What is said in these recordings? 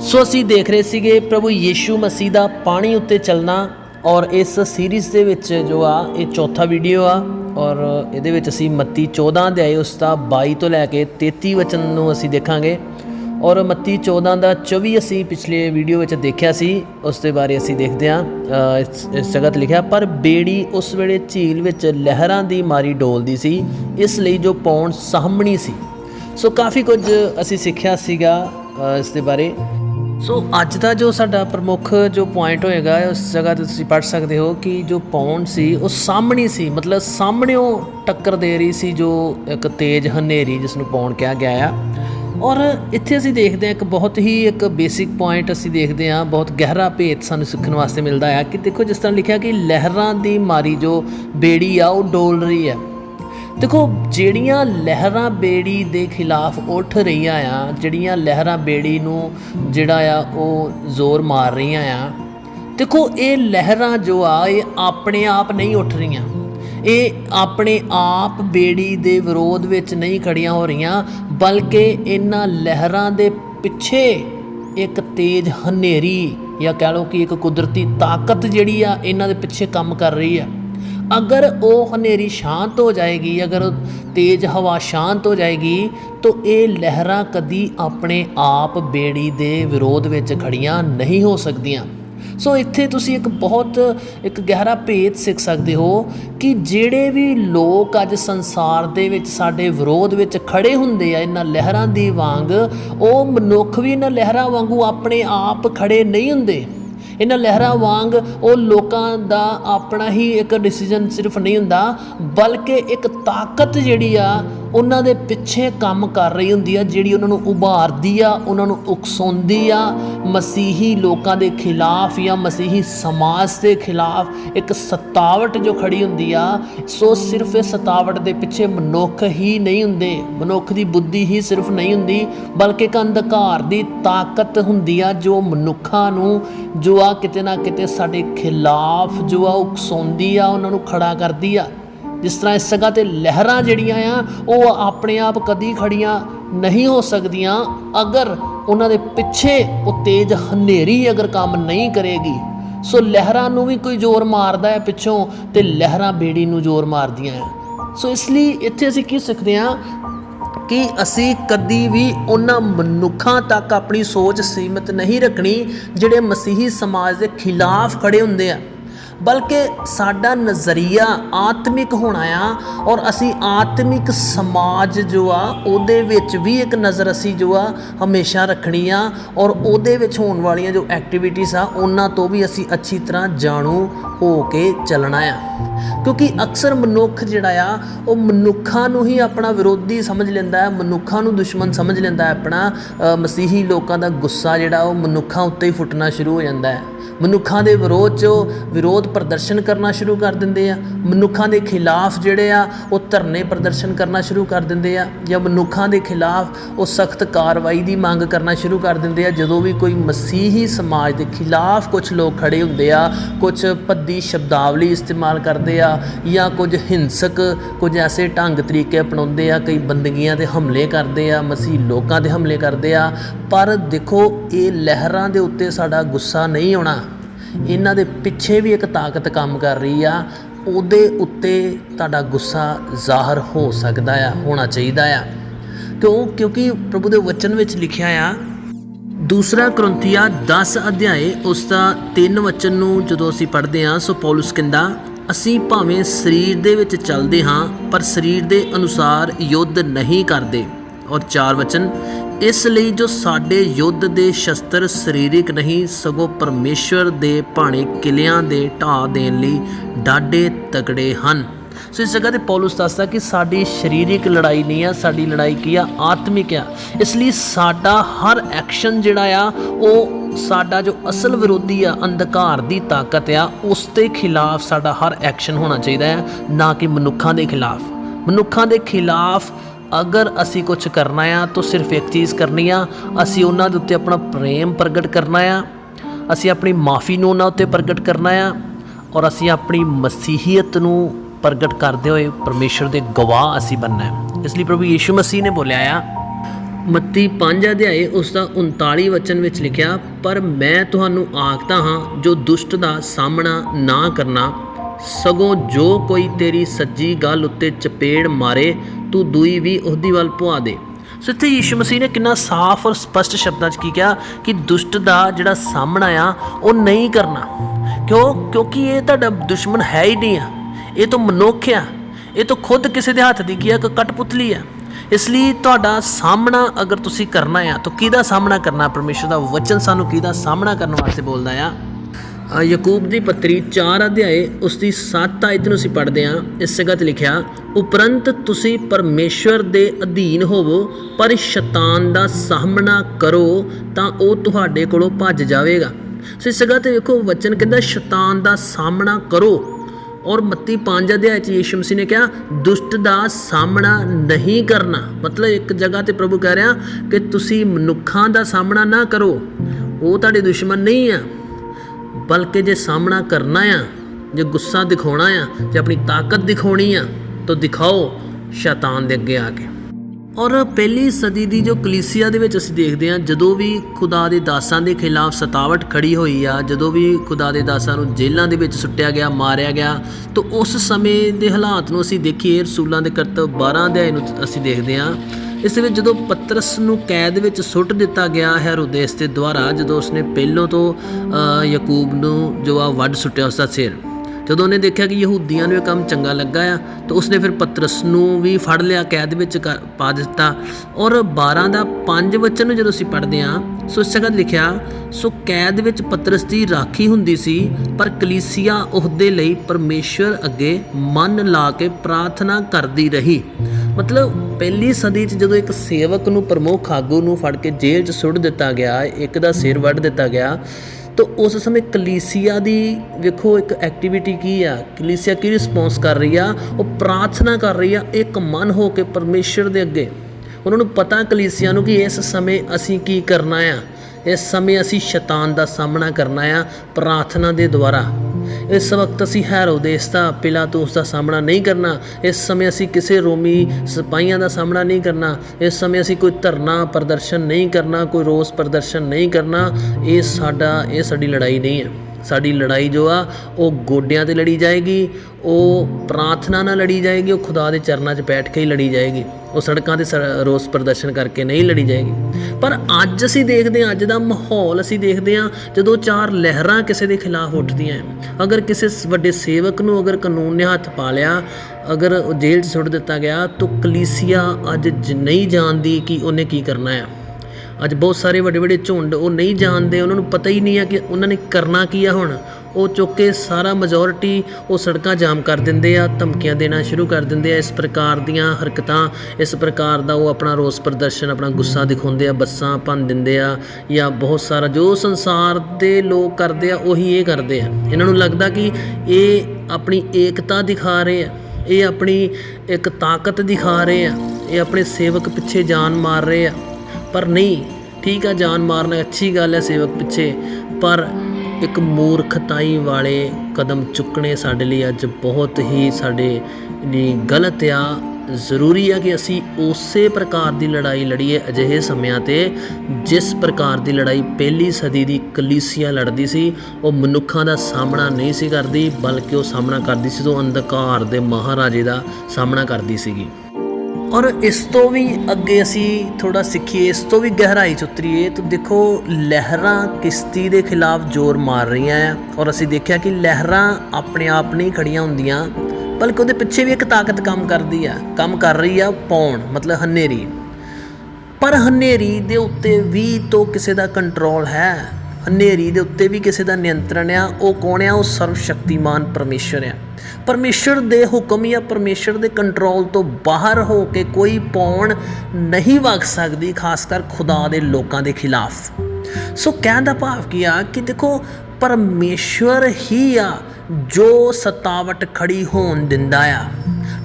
ਸੋ ਅਸੀਂ ਦੇਖ ਰਹੇ ਸੀਗੇ ਪ੍ਰਭੂ ਯੀਸ਼ੂ ਮਸੀਹ ਦਾ ਪਾਣੀ ਉੱਤੇ ਚੱਲਣਾ ਔਰ ਇਸ ਸੀਰੀਜ਼ ਦੇ ਵਿੱਚ ਜੋ ਆ ਇਹ ਚੌਥਾ ਵੀਡੀਓ ਆ ਔਰ ਇਹਦੇ ਵਿੱਚ ਅਸੀਂ ਮੱਤੀ 14 ਅਧਿਆਇ ਉਸ ਦਾ 22 ਤੋਂ ਲੈ ਕੇ 33 ਵਚਨ ਨੂੰ ਅਸੀਂ ਦੇਖਾਂਗੇ ਔਰ ਮੱਤੀ 14 ਦਾ 24 ਅਸੀਂ ਪਿਛਲੇ ਵੀਡੀਓ ਵਿੱਚ ਦੇਖਿਆ ਸੀ ਉਸ ਦੇ ਬਾਰੇ ਅਸੀਂ ਦੇਖਦੇ ਹਾਂ। ਅ, ਇਸ ਇਸ ਲਿਖਿਆ ਪਰ ਬੇੜੀ ਉਸ ਵੇਲੇ ਝੀਲ ਵਿੱਚ ਲਹਿਰਾਂ ਦੀ ਮਾਰੀ ਡੋਲਦੀ ਸੀ ਇਸ ਲਈ ਜੋ ਪੌਣ ਸਾਹਮਣੀ ਸੀ। ਸੋ ਕਾਫੀ ਕੁਝ ਅਸੀਂ ਸਿੱਖਿਆ ਸੀਗਾ ਇਸ ਦੇ ਬਾਰੇ। ਸੋ ਅੱਜ ਦਾ ਜੋ ਸਾਡਾ ਪ੍ਰਮੁੱਖ ਜੋ ਪੁਆਇੰਟ ਹੋਏਗਾ, ਉਸ ਜਗ੍ਹਾ ਤੇ ਤੁਸੀਂ ਪੜ੍ਹ ਸਕਦੇ ਹੋ ਕਿ ਜੋ ਪੌਂਡ ਸੀ, ਉਹ ਸਾਹਮਣੀ ਸੀ, ਮਤਲਬ ਸਾਹਮਣਿਓਂ ਟੱਕਰ ਦੇ ਰਹੀ ਸੀ ਜੋ ਇੱਕ ਤੇਜ਼ ਹਨੇਰੀ ਜਿਸ ਨੂੰ ਪੌਂਡ ਕਿਹਾ ਗਿਆ ਆ। ਔਰ ਇੱਥੇ ਅਸੀਂ ਦੇਖਦੇ ਹਾਂ ਇੱਕ ਬਹੁਤ ਹੀ ਇੱਕ ਬੇਸਿਕ ਪੁਆਇੰਟ ਅਸੀਂ ਦੇਖਦੇ ਹਾਂ, ਬਹੁਤ ਗਹਿਰਾ ਭੇਤ ਸਾਨੂੰ ਸਿੱਖਣ ਵਾਸਤੇ ਮਿਲਦਾ ਆ ਕਿ ਦੇਖੋ ਜਿਸ ਤਰ੍ਹਾਂ ਲਿਖਿਆ ਕਿ ਲਹਿਰਾਂ ਦੀ ਮਾਰੀ ਜੋ ਬੇੜੀ ਆ, ਉਹ ਡੋਲ ਰਹੀ ਹੈ। ਦੇਖੋ, ਜਿਹੜੀਆਂ ਲਹਿਰਾਂ ਬੇੜੀ ਦੇ ਖਿਲਾਫ ਉੱਠ ਰਹੀਆਂ ਆ, ਜਿਹੜੀਆਂ ਲਹਿਰਾਂ ਬੇੜੀ ਨੂੰ ਜਿਹੜਾ ਆ ਉਹ ਜ਼ੋਰ ਮਾਰ ਰਹੀਆਂ ਆ, ਦੇਖੋ, ਇਹ ਲਹਿਰਾਂ ਜੋ ਆ, ਇਹ ਆਪਣੇ ਆਪ ਨਹੀਂ ਉੱਠ ਰਹੀਆਂ। ਇਹ ਆਪਣੇ ਆਪ ਬੇੜੀ ਦੇ ਵਿਰੋਧ ਵਿੱਚ ਨਹੀਂ ਖੜੀਆਂ ਹੋ ਰਹੀਆਂ, ਬਲਕਿ ਇਹਨਾਂ ਲਹਿਰਾਂ ਦੇ ਪਿੱਛੇ ਇੱਕ ਤੇਜ਼ ਹਨੇਰੀ ਜਾਂ ਕਹਿ ਲਓ ਕਿ ਇੱਕ ਕੁਦਰਤੀ ਤਾਕਤ ਜਿਹੜੀ ਆ, ਇਹਨਾਂ ਦੇ ਪਿੱਛੇ ਕੰਮ ਕਰ ਰਹੀ ਆ। ਅਗਰ ਉਹ ਹਨੇਰੀ ਸ਼ਾਂਤ ਹੋ ਜਾਏਗੀ, ਅਗਰ ਤੇਜ਼ ਹਵਾ ਸ਼ਾਂਤ ਹੋ ਜਾਏਗੀ, ਤਾਂ ਇਹ ਲਹਿਰਾਂ ਕਦੀ ਆਪਣੇ ਆਪ ਬੇੜੀ ਦੇ ਵਿਰੋਧ ਵਿੱਚ ਖੜੀਆਂ ਨਹੀਂ ਹੋ ਸਕਦੀਆਂ। ਸੋ ਇੱਥੇ ਤੁਸੀਂ ਇੱਕ ਬਹੁਤ, ਇੱਕ ਗਹਿਰਾ ਭੇਦ ਸਿੱਖ ਸਕਦੇ ਹੋ ਕਿ ਜਿਹੜੇ ਵੀ ਲੋਕ ਅੱਜ ਸੰਸਾਰ ਦੇ ਵਿੱਚ ਸਾਡੇ ਵਿਰੋਧ ਵਿੱਚ ਖੜੇ ਹੁੰਦੇ ਆ, ਇਹਨਾਂ ਲਹਿਰਾਂ ਦੀ ਵਾਂਗ, ਉਹ ਮਨੁੱਖ ਵੀ ਇਹਨਾਂ ਲਹਿਰਾਂ ਵਾਂਗੂ ਆਪਣੇ ਆਪ ਖੜੇ ਨਹੀਂ ਹੁੰਦੇ। ਇਹਨਾਂ ਲਹਿਰਾਂ ਵਾਂਗ ਉਹ ਲੋਕਾਂ ਦਾ ਆਪਣਾ ਹੀ ਇੱਕ ਡਿਸੀਜਨ ਸਿਰਫ ਨਹੀਂ ਹੁੰਦਾ, ਬਲਕਿ ਇੱਕ ਤਾਕਤ ਜਿਹੜੀ ਆ ਉਹਨਾਂ ਦੇ ਪਿੱਛੇ ਕੰਮ ਕਰ ਰਹੀ ਹੁੰਦੀ ਆ, ਜਿਹੜੀ ਉਹਨਾਂ ਨੂੰ ਉਭਾਰਦੀ ਆ, ਉਹਨਾਂ ਨੂੰ ਉਕਸਾਉਂਦੀ ਆ। ਮਸੀਹੀ ਲੋਕਾਂ ਦੇ ਖਿਲਾਫ ਜਾਂ ਮਸੀਹੀ ਸਮਾਜ ਦੇ ਖਿਲਾਫ ਇੱਕ ਸਤਾਵਟ ਜੋ ਖੜੀ ਹੁੰਦੀ ਆ, ਸੋ ਸਿਰਫ ਇਹ ਸਤਾਵਟ ਦੇ ਪਿੱਛੇ ਮਨੁੱਖ ਹੀ ਨਹੀਂ ਹੁੰਦੇ। ਮਨੁੱਖ ਦੀ ਬੁੱਧੀ ਹੀ ਸਿਰਫ ਨਹੀਂ ਹੁੰਦੀ, ਬਲਕਿ ਇੱਕ ਅੰਧਕਾਰ ਦੀ ਤਾਕਤ ਹੁੰਦੀ ਆ, ਜੋ ਮਨੁੱਖਾਂ ਨੂੰ ਜੋ ਆ ਕਿਤੇ ਨਾ ਕਿਤੇ ਸਾਡੇ ਖਿਲਾਫ ਜੋ ਆ ਉਕਸਾਉਂਦੀ ਆ, ਉਹਨਾਂ ਨੂੰ ਖੜਾ ਕਰਦੀ ਆ। ਜਿਸ ਤਰ੍ਹਾਂ ਇਸ ਜਗ੍ਹਾ ਤੇ ਲਹਿਰਾਂ ਜਿਹੜੀਆਂ ਆ, ਉਹ ਆਪਣੇ ਆਪ ਕਦੀ ਖੜੀਆਂ ਨਹੀਂ ਹੋ ਸਕਦੀਆਂ। ਅਗਰ ਉਹਨਾਂ ਦੇ ਪਿੱਛੇ ਉਹ ਤੇਜ਼ ਹਨੇਰੀ ਅਗਰ ਕੰਮ ਨਹੀਂ ਕਰੇਗੀ, ਸੋ ਲਹਿਰਾਂ ਨੂੰ ਵੀ ਕੋਈ ਜ਼ੋਰ ਮਾਰਦਾ ਹੈ ਪਿੱਛੋਂ ਤੇ ਲਹਿਰਾਂ ਬੇੜੀ ਨੂੰ ਜ਼ੋਰ ਮਾਰਦੀਆਂ ਆ। ਸੋ ਇਸ ਲਈ ਇੱਥੇ ਅਸੀਂ ਕੀ ਸਿੱਖਦੇ ਹਾਂ ਕਿ ਅਸੀਂ ਕਦੀ ਵੀ ਉਹਨਾਂ ਮਨੁੱਖਾਂ ਤੱਕ ਆਪਣੀ ਸੋਚ ਸੀਮਿਤ ਨਹੀਂ ਰੱਖਣੀ ਜਿਹੜੇ ਮਸੀਹੀ ਸਮਾਜ ਦੇ ਖਿਲਾਫ ਖੜੇ ਹੁੰਦੇ ਆ। ਬਲਕਿ ਸਾਡਾ ਨਜ਼ਰੀਆ ਆਤਮਿਕ ਹੋਣਾ ਆ ਔਰ ਅਸੀਂ ਆਤਮਿਕ ਸਮਾਜ ਜੋ ਆ, ਉਹਦੇ ਵਿੱਚ ਵੀ ਇੱਕ ਨਜ਼ਰ ਅਸੀਂ ਜੋ ਆ, ਹਮੇਸ਼ਾ ਰੱਖਣੀ ਆ ਔਰ ਉਹਦੇ ਵਿੱਚ ਹੋਣ ਵਾਲੀਆਂ ਜੋ ਐਕਟੀਵਿਟੀਜ਼ ਆ, ਉਹਨਾਂ ਤੋਂ ਵੀ ਅਸੀਂ ਅੱਛੀ ਤਰ੍ਹਾਂ ਜਾਣੂ ਹੋ ਕੇ ਚੱਲਣਾ ਆ। ਕਿਉਂਕਿ ਅਕਸਰ ਮਨੁੱਖ ਜਿਹੜਾ ਆ, ਉਹ ਮਨੁੱਖਾਂ ਨੂੰ ਹੀ ਆਪਣਾ ਵਿਰੋਧੀ ਸਮਝ ਲੈਂਦਾ ਹੈ, ਮਨੁੱਖਾਂ ਨੂੰ ਦੁਸ਼ਮਣ ਸਮਝ ਲੈਂਦਾ ਹੈ ਆਪਣਾ ਮਸੀਹੀ ਲੋਕਾਂ ਦਾ ਗੁੱਸਾ ਜਿਹੜਾ, ਉਹ ਮਨੁੱਖਾਂ ਉੱਤੇ ਹੀ ਫੁੱਟਣਾ ਸ਼ੁਰੂ ਹੋ ਜਾਂਦਾ ਹੈ। ਮਨੁੱਖਾਂ ਦੇ ਵਿਰੋਧ 'ਚ ਉਹ ਵਿਰੋਧ ਪ੍ਰਦਰਸ਼ਨ ਕਰਨਾ ਸ਼ੁਰੂ ਕਰ ਦਿੰਦੇ ਆ। ਮਨੁੱਖਾਂ ਦੇ ਖਿਲਾਫ ਜਿਹੜੇ ਆ, ਉਹ ਧਰਨੇ ਪ੍ਰਦਰਸ਼ਨ ਕਰਨਾ ਸ਼ੁਰੂ ਕਰ ਦਿੰਦੇ ਆ ਜਾਂ ਮਨੁੱਖਾਂ ਦੇ ਖਿਲਾਫ ਉਹ ਸਖਤ ਕਾਰਵਾਈ ਦੀ ਮੰਗ ਕਰਨਾ ਸ਼ੁਰੂ ਕਰ ਦਿੰਦੇ ਆ। ਜਦੋਂ ਵੀ ਕੋਈ ਮਸੀਹੀ ਸਮਾਜ ਦੇ ਖਿਲਾਫ ਕੁਝ ਲੋਕ ਖੜੇ ਹੁੰਦੇ ਆ, ਕੁਝ ਭੱਦੀ ਸ਼ਬਦਾਵਲੀ ਇਸਤੇਮਾਲ ਕਰਦੇ ਆ ਜਾਂ ਕੁਝ ਹਿੰਸਕ, ਕੁਝ ਐਸੇ ਢੰਗ ਤਰੀਕੇ ਅਪਣਾਉਂਦੇ ਆ, ਕਈ ਬੰਦਗੀਆਂ ਤੇ ਹਮਲੇ ਕਰਦੇ ਆ, ਮਸੀਹ ਲੋਕਾਂ ਤੇ ਹਮਲੇ ਕਰਦੇ ਆ। ਪਰ ਦੇਖੋ, ਇਹ ਲਹਿਰਾਂ ਦੇ ਉੱਤੇ ਸਾਡਾ ਗੁੱਸਾ ਨਹੀਂ ਆਉਣਾ ਇਹਨਾਂ ਦੇ ਪਿੱਛੇ ਵੀ ਇੱਕ ਤਾਕਤ ਕੰਮ ਕਰ ਰਹੀ ਆ। ਉਹਦੇ ਉੱਤੇ ਤੁਹਾਡਾ ਗੁੱਸਾ ਜ਼ਾਹਰ ਹੋ ਸਕਦਾ ਆ, ਹੋਣਾ ਚਾਹੀਦਾ ਆ। ਕਿਉਂ? ਕਿਉਂਕਿ ਪ੍ਰਭੂ ਦੇ ਵਚਨ ਵਿੱਚ ਲਿਖਿਆ ਆ, ਦੂਸਰਾ ਕਰੰਥੀਆ 10 ਅਧਿਆਏ, ਉਸ ਦਾ 3 ਵਚਨ ਨੂੰ ਜਦੋਂ ਅਸੀਂ ਪੜ੍ਹਦੇ ਹਾਂ, ਸੋ ਪੌਲਸ ਕਹਿੰਦਾ, ਅਸੀਂ ਭਾਵੇਂ ਸਰੀਰ ਦੇ ਵਿੱਚ ਚੱਲਦੇ ਹਾਂ, ਪਰ ਸਰੀਰ ਦੇ ਅਨੁਸਾਰ ਯੁੱਧ ਨਹੀਂ ਕਰਦੇ। ਔਰ ਚਾਰ ਵਚਨ ਇਸ ਲਈ ਜੋ ਸਾਡੇ ਯੁੱਧ ਦੇ ਸ਼ਸਤਰ ਸਰੀਰਿਕ ਨਹੀਂ, ਸਗੋਂ ਪਰਮੇਸ਼ਵਰ ਦੇ ਭਾਣੇ ਕਿਲਿਆਂ ਦੇ ਢਾਹ ਦੇਣ ਲਈ ਡਾਢੇ ਤਕੜੇ ਹਨ। ਸੋ ਇਸ ਜਗ੍ਹਾ ਤੇ ਪੌਲਸ ਦੱਸਦਾ ਕਿ ਸਾਡੀ ਸਰੀਰਿਕ ਲੜਾਈ ਨਹੀਂ ਆ, ਸਾਡੀ ਲੜਾਈ ਕੀ ਆ? ਆਤਮਿਕ ਆ। ਇਸ ਲਈ ਸਾਡਾ ਹਰ ਐਕਸ਼ਨ ਜਿਹੜਾ ਆ, ਉਹ ਸਾਡਾ ਜੋ ਅਸਲ ਵਿਰੋਧੀ ਆ, ਅੰਧਕਾਰ ਦੀ ਤਾਕਤ ਆ, ਉਸ ਦੇ ਖਿਲਾਫ ਸਾਡਾ ਹਰ ਐਕਸ਼ਨ ਹੋਣਾ ਚਾਹੀਦਾ ਹੈ ਨਾ ਕਿ ਮਨੁੱਖਾਂ ਦੇ ਖਿਲਾਫ। ਮਨੁੱਖਾਂ ਦੇ ਖਿਲਾਫ ਅਗਰ ਅਸੀਂ ਕੁਝ ਕਰਨਾ ਆ, ਤਾਂ ਸਿਰਫ ਇੱਕ ਚੀਜ਼ ਕਰਨੀ ਆ, ਅਸੀਂ ਉਹਨਾਂ ਦੇ ਉੱਤੇ ਆਪਣਾ ਪ੍ਰੇਮ ਪ੍ਰਗਟ ਕਰਨਾ ਆ, ਅਸੀਂ ਆਪਣੀ ਮਾਫੀ ਨੂੰ ਉਹਨਾਂ ਉੱਤੇ ਪ੍ਰਗਟ ਕਰਨਾ ਆ, ਔਰ ਅਸੀਂ ਆਪਣੀ ਮਸੀਹੀਅਤ ਨੂੰ ਪ੍ਰਗਟ ਕਰਦੇ ਹੋਏ ਪਰਮੇਸ਼ਰ ਦੇ ਗਵਾਹ ਅਸੀਂ ਬਣਨਾ ਹੈ ਇਸ ਲਈ ਪ੍ਰਭੂ ਯੀਸ਼ੂ ਮਸੀਹ ਨੇ ਬੋਲਿਆ ਆ, ਮੱਤੀ 5 ਅਧਿਆਏ ਉਸ ਦਾ 39 ਵਚਨ ਵਿੱਚ ਲਿਖਿਆ, ਪਰ ਮੈਂ ਤੁਹਾਨੂੰ ਆਖਦਾ ਹਾਂ, ਜੋ ਦੁਸ਼ਟ ਦਾ ਸਾਹਮਣਾ ਨਾ ਕਰਨਾ ਸਗੋਂ ਜੋ ਕੋਈ ਤੇਰੀ ਸੱਜੀ ਗੱਲ ਉੱਤੇ ਚਪੇੜ ਮਾਰੇ, ਤੂੰ ਦੂਈ ਵੀ ਉਹਦੀ ਵੱਲ ਪੁਆ ਦੇ। ਸੋ ਇੱਥੇ ਯੀਸ਼ੂ ਮਸੀਹ ਨੇ ਕਿੰਨਾ ਸਾਫ਼ ਔਰ ਸਪਸ਼ਟ ਸ਼ਬਦਾਂ 'ਚ ਕੀ ਕਿਹਾ ਕਿ ਦੁਸ਼ਟ ਦਾ ਜਿਹੜਾ ਸਾਹਮਣਾ ਆ, ਉਹ ਨਹੀਂ ਕਰਨਾ। ਕਿਉਂ? ਕਿਉਂਕਿ ਇਹ ਤੁਹਾਡਾ ਦੁਸ਼ਮਣ ਹੈ ਹੀ ਨਹੀਂ ਆ। ਇਹ ਤਾਂ ਮਨੁੱਖ ਆ। ਇਹ ਤਾਂ ਖੁਦ ਕਿਸੇ ਦੇ ਹੱਥ ਦੀ ਕੀ ਆ? ਇੱਕ ਕਟਪੁਤਲੀ ਆ। ਇਸ ਲਈ ਤੁਹਾਡਾ ਸਾਹਮਣਾ ਅਗਰ ਤੁਸੀਂ ਕਰਨਾ ਆ, ਤਾਂ ਕਿਹਦਾ ਸਾਹਮਣਾ ਕਰਨਾ? ਪਰਮੇਸ਼ਰ ਦਾ ਵਚਨ ਸਾਨੂੰ ਕਿਹਦਾ ਸਾਹਮਣਾ ਕਰਨ ਵਾਸਤੇ ਬੋਲਦਾ ਆ? ਯਾਕੂਬ ਦੀ ਪੱਤਰੀ 4 ਅਧਿਆਏ, ਉਸ ਦੀ 7 ਆਇਤ ਨੂੰ ਅਸੀਂ ਪੜ੍ਹਦੇ ਹਾਂ। ਇਸ ਜਗ੍ਹਾ ਤੇ ਲਿਖਿਆ, ਉਪਰੰਤ ਤੁਸੀਂ ਪਰਮੇਸ਼ਵਰ ਦੇ ਅਧੀਨ ਹੋਵੋ, ਪਰ ਸ਼ੈਤਾਨ ਦਾ ਸਾਹਮਣਾ ਕਰੋ, ਤਾਂ ਉਹ ਤੁਹਾਡੇ ਕੋਲੋਂ ਭੱਜ ਜਾਵੇਗਾ। ਸੋ ਇਸ ਜਗ੍ਹਾ ਤੇ ਵੇਖੋ, ਵਚਨ ਕਹਿੰਦਾ, ਸ਼ੈਤਾਨ ਦਾ ਸਾਹਮਣਾ ਕਰੋ। ਔਰ ਮੱਤੀ 5 ਅਧਿਆਇ ਚ ਯੀਸ਼ੂ ਮਸੀਹ ਨੇ ਕਿਹਾ, ਦੁਸ਼ਟ ਦਾ ਸਾਹਮਣਾ ਨਹੀਂ ਕਰਨਾ। ਮਤਲਬ ਇੱਕ ਜਗ੍ਹਾ ਤੇ ਪ੍ਰਭੂ ਕਹਿ ਰਿਹਾ ਕਿ ਤੁਸੀਂ ਮਨੁੱਖਾਂ ਦਾ ਸਾਹਮਣਾ ਨਾ ਕਰੋ। ਉਹ ਤੁਹਾਡੇ ਦੁਸ਼ਮਣ ਨਹੀਂ ਆ। ਬਲਕਿ ਜੇ ਸਾਹਮਣਾ ਕਰਨਾ ਆ, ਜੇ ਗੁੱਸਾ ਦਿਖਾਉਣਾ ਆ, ਜੇ ਆਪਣੀ ਤਾਕਤ ਦਿਖਾਉਣੀ ਆ, ਤਾਂ ਦਿਖਾਓ ਸ਼ੈਤਾਨ ਦੇ ਅੱਗੇ ਆ ਕੇ। ਔਰ ਪਹਿਲੀ ਸਦੀ ਦੀ ਜੋ ਕਲੀਸਿਆ ਦੇ ਵਿੱਚ ਅਸੀਂ ਦੇਖਦੇ ਹਾਂ, ਜਦੋਂ ਵੀ ਖੁਦਾ ਦੇ ਦਾਸਾਂ ਦੇ ਖਿਲਾਫ ਸਤਾਵਟ ਖੜੀ ਹੋਈ ਆ, ਜਦੋਂ ਵੀ ਖੁਦਾ ਦੇ ਦਾਸਾਂ ਨੂੰ ਜੇਲ੍ਹਾਂ ਦੇ ਵਿੱਚ ਸੁੱਟਿਆ ਗਿਆ, ਮਾਰਿਆ ਗਿਆ, ਤਾਂ ਉਸ ਸਮੇਂ ਦੇ ਹਾਲਾਤ ਨੂੰ ਅਸੀਂ ਦੇਖੀਏ, ਰਸੂਲਾਂ ਦੇ ਕਰਤੱਵ 12 ਅਧਿਆਇ ਨੂੰ ਅਸੀਂ ਦੇਖਦੇ ਹਾਂ ਇਸ ਵਿੱਚ ਜਦੋਂ ਪਤਰਸ ਨੂੰ ਕੈਦ ਵਿੱਚ ਸੁੱਟ ਦਿੱਤਾ ਗਿਆ ਹੈਰੋਦੇਸ ਦੇ ਦੁਆਰਾ ਜਦੋਂ ਉਸਨੇ ਪਹਿਲੋਂ ਤੋਂ ਅ, ਯਾਕੂਬ ਨੂੰ ਜੋ ਆ ਵੱਢ ਸੁੱਟਿਆ ਉਸ ਦਾ ਸਿਰ। ਜਦੋਂ ਉਹਨੇ ਦੇਖਿਆ ਕਿ ਯਹੂਦੀਆਂ ਨੂੰ ਇਹ ਕੰਮ ਚੰਗਾ ਲੱਗਾ ਆ, ਤਾਂ ਉਸਨੇ ਫਿਰ ਪਤਰਸ ਨੂੰ ਵੀ ਫੜ ਲਿਆ, ਕੈਦ ਵਿੱਚ ਕਰ- ਪਾ ਦਿੱਤਾ। ਔਰ 12 ਦਾ 5 ਵਚਨ ਨੂੰ ਜਦੋਂ ਅਸੀਂ ਪੜ੍ਹਦੇ ਆ ਸੋ ਇਸ ਜਗ੍ਹਾ ਲਿਖਿਆ, ਸੋ ਕੈਦ ਵਿੱਚ ਪਤਰਸ ਦੀ ਰਾਖੀ ਹੁੰਦੀ ਸੀ, ਪਰ ਕਲੀਸਿਆ ਉਹਦੇ ਲਈ ਪਰਮੇਸ਼ਰ ਅੱਗੇ ਮਨ ਲਾ ਕੇ ਪ੍ਰਾਰਥਨਾ ਕਰਦੀ ਰਹੀ। ਮਤਲਬ ਪਹਿਲੀ ਸਦੀ 'ਚ ਜਦੋਂ ਇੱਕ ਸੇਵਕ ਨੂੰ ਪ੍ਰਮੁੱਖ ਆਗੂ ਨੂੰ ਫੜ ਕੇ ਜੇਲ੍ਹ 'ਚ ਸੁੱਟ ਦਿੱਤਾ ਗਿਆ, ਇੱਕ ਦਾ ਸਿਰ ਵੱਢ ਦਿੱਤਾ ਗਿਆ ਤਾਂ ਉਸ ਸਮੇਂ ਕਲੀਸਿਆ ਦੀ ਵੇਖੋ ਇੱਕ ਐਕਟੀਵਿਟੀ ਕੀ ਆ? ਕਲੀਸਿਆ ਕੀ ਰਿਸਪੌਂਸ ਕਰ ਰਹੀ ਆ? ਉਹ ਪ੍ਰਾਰਥਨਾ ਕਰ ਰਹੀ ਆ, ਇੱਕ ਮਨ ਹੋ ਕੇ ਪਰਮੇਸ਼ਰ ਦੇ ਅੱਗੇ। ਉਹਨਾਂ ਨੂੰ ਪਤਾ ਕਲੀਸਿਆ ਨੂੰ ਕਿ ਇਸ ਸਮੇਂ ਅਸੀਂ ਕੀ ਕਰਨਾ ਆ? ਇਸ ਸਮੇਂ ਅਸੀਂ ਸ਼ੈਤਾਨ ਦਾ ਸਾਹਮਣਾ ਕਰਨਾ ਆ, ਪ੍ਰਾਰਥਨਾ ਦੇ ਦੁਆਰਾ। ਇਸ ਵਕਤ ਅਸੀਂ ਹੈਰੋਦੇਸ ਦਾ ਪਿਲਾਤੂਸ ਦਾ ਸਾਹਮਣਾ ਨਹੀਂ ਕਰਨਾ। ਇਸ ਸਮੇਂ ਅਸੀਂ ਕਿਸੇ ਰੋਮੀ ਸਿਪਾਹੀਆਂ ਦਾ ਸਾਹਮਣਾ ਨਹੀਂ ਕਰਨਾ। ਇਸ ਸਮੇਂ ਅਸੀਂ ਕੋਈ ਧਰਨਾ ਪ੍ਰਦਰਸ਼ਨ ਨਹੀਂ ਕਰਨਾ, ਕੋਈ ਰੋਸ ਪ੍ਰਦਰਸ਼ਨ ਨਹੀਂ ਕਰਨਾ। ਇਹ ਸਾਡਾ, ਇਹ ਸਾਡੀ ਲੜਾਈ ਨਹੀਂ ਹੈ। ਸਾਡੀ ਲੜਾਈ ਜੋ ਆ, ਉਹ ਗੋਡਿਆਂ ਤੇ ਲੜੀ ਜਾਏਗੀ, ਉਹ ਪ੍ਰਾਰਥਨਾ ਨਾਲ ਲੜੀ ਜਾਏਗੀ, ਉਹ ਖੁਦਾ ਦੇ ਚਰਨਾਂ 'ਚ ਬੈਠ ਕੇ ਹੀ ਲੜੀ ਜਾਏਗੀ, ਉਹ ਸੜਕਾਂ ਤੇ ਸ- ਰੋਸ ਪ੍ਰਦਰਸ਼ਨ ਕਰਕੇ ਨਹੀਂ ਲੜੀ ਜਾਏਗੀ। ਪਰ ਅੱਜ ਅਸੀਂ ਦੇਖਦੇ ਹਾਂ, ਅੱਜ ਦਾ ਮਾਹੌਲ ਅਸੀਂ ਦੇਖਦੇ ਹਾਂ, ਜਦੋਂ ਚਾਰ ਲਹਿਰਾਂ ਕਿਸੇ ਦੇ ਖਿਲਾਫ ਉੱਠਦੀਆਂ ਅਗਰ ਕਿਸੇ ਵੱਡੇ ਸੇਵਕ ਨੂੰ ਅਗਰ ਕਾਨੂੰਨ ਨੇ ਹੱਥ ਪਾ ਲਿਆ, ਅਗਰ ਉਹ ਜੇਲ੍ਹ 'ਚ ਸੁੱਟ ਦਿੱਤਾ ਗਿਆ, ਤਾਂ ਕਲੀਸੀਆ ਅੱਜ ਨਹੀਂ ਜਾਣਦੀ ਕਿ ਉਹਨੇ ਕੀ ਕਰਨਾ ਹੈ ਅੱਜ ਬਹੁਤ ਸਾਰੇ ਵੱਡੇ ਵੱਡੇ ਝੁੰਡ ਉਹ ਨਹੀਂ ਜਾਣਦੇ, ਉਹਨਾਂ ਨੂੰ ਪਤਾ ਹੀ ਨਹੀਂ ਆ ਕਿ ਉਹਨਾਂ ਨੇ ਕਰਨਾ ਕੀ ਆ ਹੁਣ। ਉਹ ਚੁੱਕ ਕੇ ਸਾਰਾ ਮੈਜੋਰਿਟੀ ਉਹ ਸੜਕਾਂ ਜਾਮ ਕਰ ਦਿੰਦੇ ਆ, ਧਮਕੀਆਂ ਦੇਣਾ ਸ਼ੁਰੂ ਕਰ ਦਿੰਦੇ ਆ। ਇਸ ਪ੍ਰਕਾਰ ਦੀਆਂ ਹਰਕਤਾਂ, ਇਸ ਪ੍ਰਕਾਰ ਦਾ ਉਹ ਆਪਣਾ ਰੋਸ ਪ੍ਰਦਰਸ਼ਨ, ਆਪਣਾ ਗੁੱਸਾ ਦਿਖਾਉਂਦੇ ਆ, ਬੱਸਾਂ ਭੰਨ ਦਿੰਦੇ ਆ ਜਾਂ ਬਹੁਤ ਸਾਰਾ ਜੋ ਸੰਸਾਰ ਦੇ ਲੋਕ ਕਰਦੇ ਆ, ਉਹੀ ਇਹ ਕਰਦੇ ਆ। ਇਹਨਾਂ ਨੂੰ ਲੱਗਦਾ ਕਿ ਇਹ ਆਪਣੀ ਏਕਤਾ ਦਿਖਾ ਰਹੇ ਆ, ਇਹ ਆਪਣੀ ਇੱਕ ਤਾਕਤ ਦਿਖਾ ਰਹੇ ਆ, ਇਹ ਆਪਣੇ ਸੇਵਕ ਪਿੱਛੇ ਜਾਨ ਮਾਰ ਰਹੇ ਆ। ਪਰ ਨਹੀਂ, ਠੀਕ ਆ, ਜਾਨ ਮਾਰਨਾ ਅੱਛੀ ਗੱਲ ਹੈ ਸੇਵਕ ਪਿੱਛੇ, ਪਰ ਇੱਕ ਮੂਰਖਤਾਈ ਵਾਲੇ ਕਦਮ ਚੁੱਕਣੇ ਸਾਡੇ ਲਈ ਅੱਜ ਬਹੁਤ ਹੀ ਸਾਡੇ ਲਈ ਗਲਤ ਆ। ਜ਼ਰੂਰੀ ਆ ਕਿ ਅਸੀਂ ਉਸੇ ਪ੍ਰਕਾਰ ਦੀ ਲੜਾਈ ਲੜੀਏ ਅਜਿਹੇ ਸਮਿਆਂ ਤੇ, ਜਿਸ ਪ੍ਰਕਾਰ ਦੀ ਲੜਾਈ ਪਹਿਲੀ ਸਦੀ ਦੀ ਕਲੀਸਿਆ ਲੜਦੀ ਸੀ, ਉਹ ਮਨੁੱਖਾਂ ਦਾ ਸਾਹਮਣਾ ਨਹੀਂ ਸੀ ਕਰਦੀ, ਬਲਕਿ ਉਹ ਸਾਹਮਣਾ ਕਰਦੀ ਸੀ ਤੋਂ ਅੰਧਕਾਰ ਦੇ ਮਹਾਰਾਜੇ ਦਾ ਸਾਹਮਣਾ ਕਰਦੀ ਸੀਗੀ। ਔਰ ਇਸ ਤੋਂ ਵੀ ਅੱਗੇ ਅਸੀਂ ਥੋੜਾ ਸਿੱਖੀਏ, ਇਸ ਤੋਂ ਵੀ ਗਹਿਰਾਈ ਚ ਉਤਰੀਏ, ਤਾਂ ਦੇਖੋ ਲਹਿਰਾਂ ਕਿਸ਼ਤੀ ਦੇ ਖਿਲਾਫ ਜ਼ੋਰ ਮਾਰ ਰਹੀਆਂ ਆ ਔਰ ਅਸੀਂ ਦੇਖਿਆ ਕਿ ਲਹਿਰਾਂ ਆਪਣੇ ਆਪ ਨਹੀਂ ਖੜੀਆਂ ਹੁੰਦੀਆਂ, ਬਲਕਿ ਉਹਦੇ ਪਿੱਛੇ ਵੀ ਇੱਕ ਤਾਕਤ ਕੰਮ ਕਰਦੀ ਆ, ਕੰਮ ਕਰ ਰਹੀ ਆ ਪੌਣ, ਮਤਲਬ ਹਨੇਰੀ। ਪਰ ਹਨੇਰੀ ਦੇ ਉੱਤੇ ਵੀ ਤੋਂ ਕਿਸੇ ਦਾ ਕੰਟਰੋਲ ਹੈ। ਹਨੇਰੀ ਦੇ ਉੱਤੇ ਵੀ ਕਿਸੇ ਦਾ ਨਿਯੰਤਰਣ ਆ, ਉਹ ਕੌਣ ਆ? ਉਹ ਸਰਵ ਸ਼ਕਤੀਮਾਨ ਪਰਮੇਸ਼ਰ ਆ। ਪਰਮੇਸ਼ਰ ਦੇ ਹੁਕਮ ਜਾਂ ਪਰਮੇਸ਼ਰ ਦੇ ਕੰਟਰੋਲ ਤੋਂ ਬਾਹਰ ਹੋ ਕੇ ਕੋਈ ਪੌਣ ਨਹੀਂ ਵਗ ਸਕਦੀ, ਖਾਸ ਕਰ ਖੁਦਾ ਦੇ ਲੋਕਾਂ ਦੇ ਖਿਲਾਫ। ਸੋ ਕਹਿਣ ਦਾ ਭਾਵ ਕੀ ਆ ਕਿ ਦੇਖੋ, ਪਰਮੇਸ਼ਰ ਹੀ ਆ ਜੋ ਸਤਾਵਟ ਖੜੀ ਹੋਣ ਦਿੰਦਾ ਆ।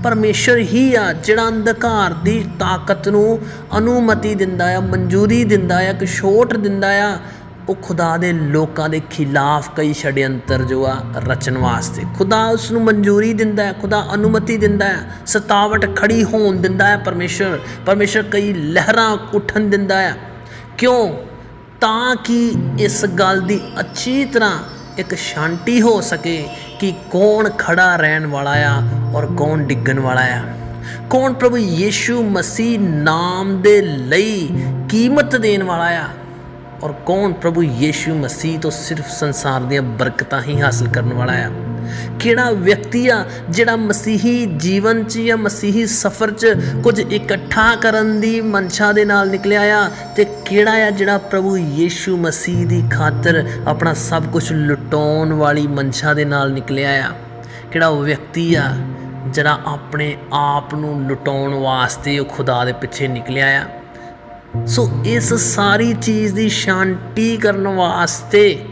ਪਰਮੇਸ਼ਰ ਹੀ ਆ ਜਿਹੜਾ ਅੰਧਕਾਰ ਦੀ ਤਾਕਤ ਨੂੰ ਅਨੁਮਤੀ ਦਿੰਦਾ ਆ, ਮਨਜ਼ੂਰੀ ਦਿੰਦਾ ਆ ਕਿ ਛੋਟ ਦਿੰਦਾ ਆ ਉਹ ਖੁਦਾ ਦੇ ਲੋਕਾਂ ਦੇ ਖਿਲਾਫ ਕਈ ਛੜਯੰਤਰ ਜੋ ਆ ਰਚਣ ਵਾਸਤੇ। ਖੁਦਾ ਉਸ ਨੂੰ ਮਨਜ਼ੂਰੀ ਦਿੰਦਾ ਹੈ, ਖੁਦਾ ਅਨੁਮਤੀ ਦਿੰਦਾ ਹੈ, ਸਤਾਵਟ ਖੜੀ ਹੋਣ ਦਿੰਦਾ ਹੈ ਪਰਮੇਸ਼ਰ। ਪਰਮੇਸ਼ਰ ਕਈ ਲਹਿਰਾਂ ਉੱਠਣ ਦਿੰਦਾ ਹੈ। ਕਿਉਂ? ਤਾਂ ਕਿ ਇਸ ਗੱਲ ਦੀ ਅੱਛੀ ਤਰ੍ਹਾਂ ਇੱਕ ਸ਼ਾਂਤੀ ਹੋ ਸਕੇ ਕਿ ਕੌਣ ਖੜਾ ਰਹਿਣ ਵਾਲਾ ਆ ਔਰ ਕੌਣ ਡਿੱਗਣ ਵਾਲਾ ਆ। ਕੌਣ ਪ੍ਰਭੂ ਯੀਸ਼ੂ ਮਸੀਹ ਨਾਮ ਦੇ ਲਈ ਕੀਮਤ ਦੇਣ ਵਾਲਾ ਆ। ਔਰ ਕੌਣ ਪ੍ਰਭੂ ਯੀਸ਼ੂ ਮਸੀਹ ਤੋਂ ਸਿਰਫ ਸੰਸਾਰ ਦੀਆਂ ਬਰਕਤਾਂ ਹੀ ਹਾਸਲ ਕਰਨ ਵਾਲਾ ਆ? ਕਿਹੜਾ ਵਿਅਕਤੀ ਆ ਜਿਹੜਾ ਮਸੀਹੀ ਜੀਵਨ 'ਚ ਜਾਂ ਮਸੀਹੀ ਸਫ਼ਰ 'ਚ ਕੁਝ ਇਕੱਠਾ ਕਰਨ ਦੀ ਮਨਸ਼ਾ ਦੇ ਨਾਲ ਨਿਕਲਿਆ ਆ? ਤੇ ਕਿਹੜਾ ਆ ਜਿਹੜਾ ਪ੍ਰਭੂ ਯੀਸ਼ੂ ਮਸੀਹ ਦੀ ਖਾਤਰ ਆਪਣਾ ਸਭ ਕੁਝ ਲੁਟਾਉਣ ਵਾਲੀ ਮਨਸ਼ਾ ਦੇ ਨਾਲ ਨਿਕਲਿਆ ਆ? ਕਿਹੜਾ ਉਹ ਵਿਅਕਤੀ ਆ ਜਿਹੜਾ ਆਪਣੇ ਆਪ ਨੂੰ ਲੁਟਾਉਣ ਵਾਸਤੇ ਉਹ ਖੁਦਾ ਦੇ ਪਿੱਛੇ ਨਿਕਲਿਆ ਆ? ਸੋ ਇਸ ਸਾਰੀ ਚੀਜ਼ ਦੀ ਸ਼ਾਂਤੀ ਕਰਨ ਵਾਸਤੇ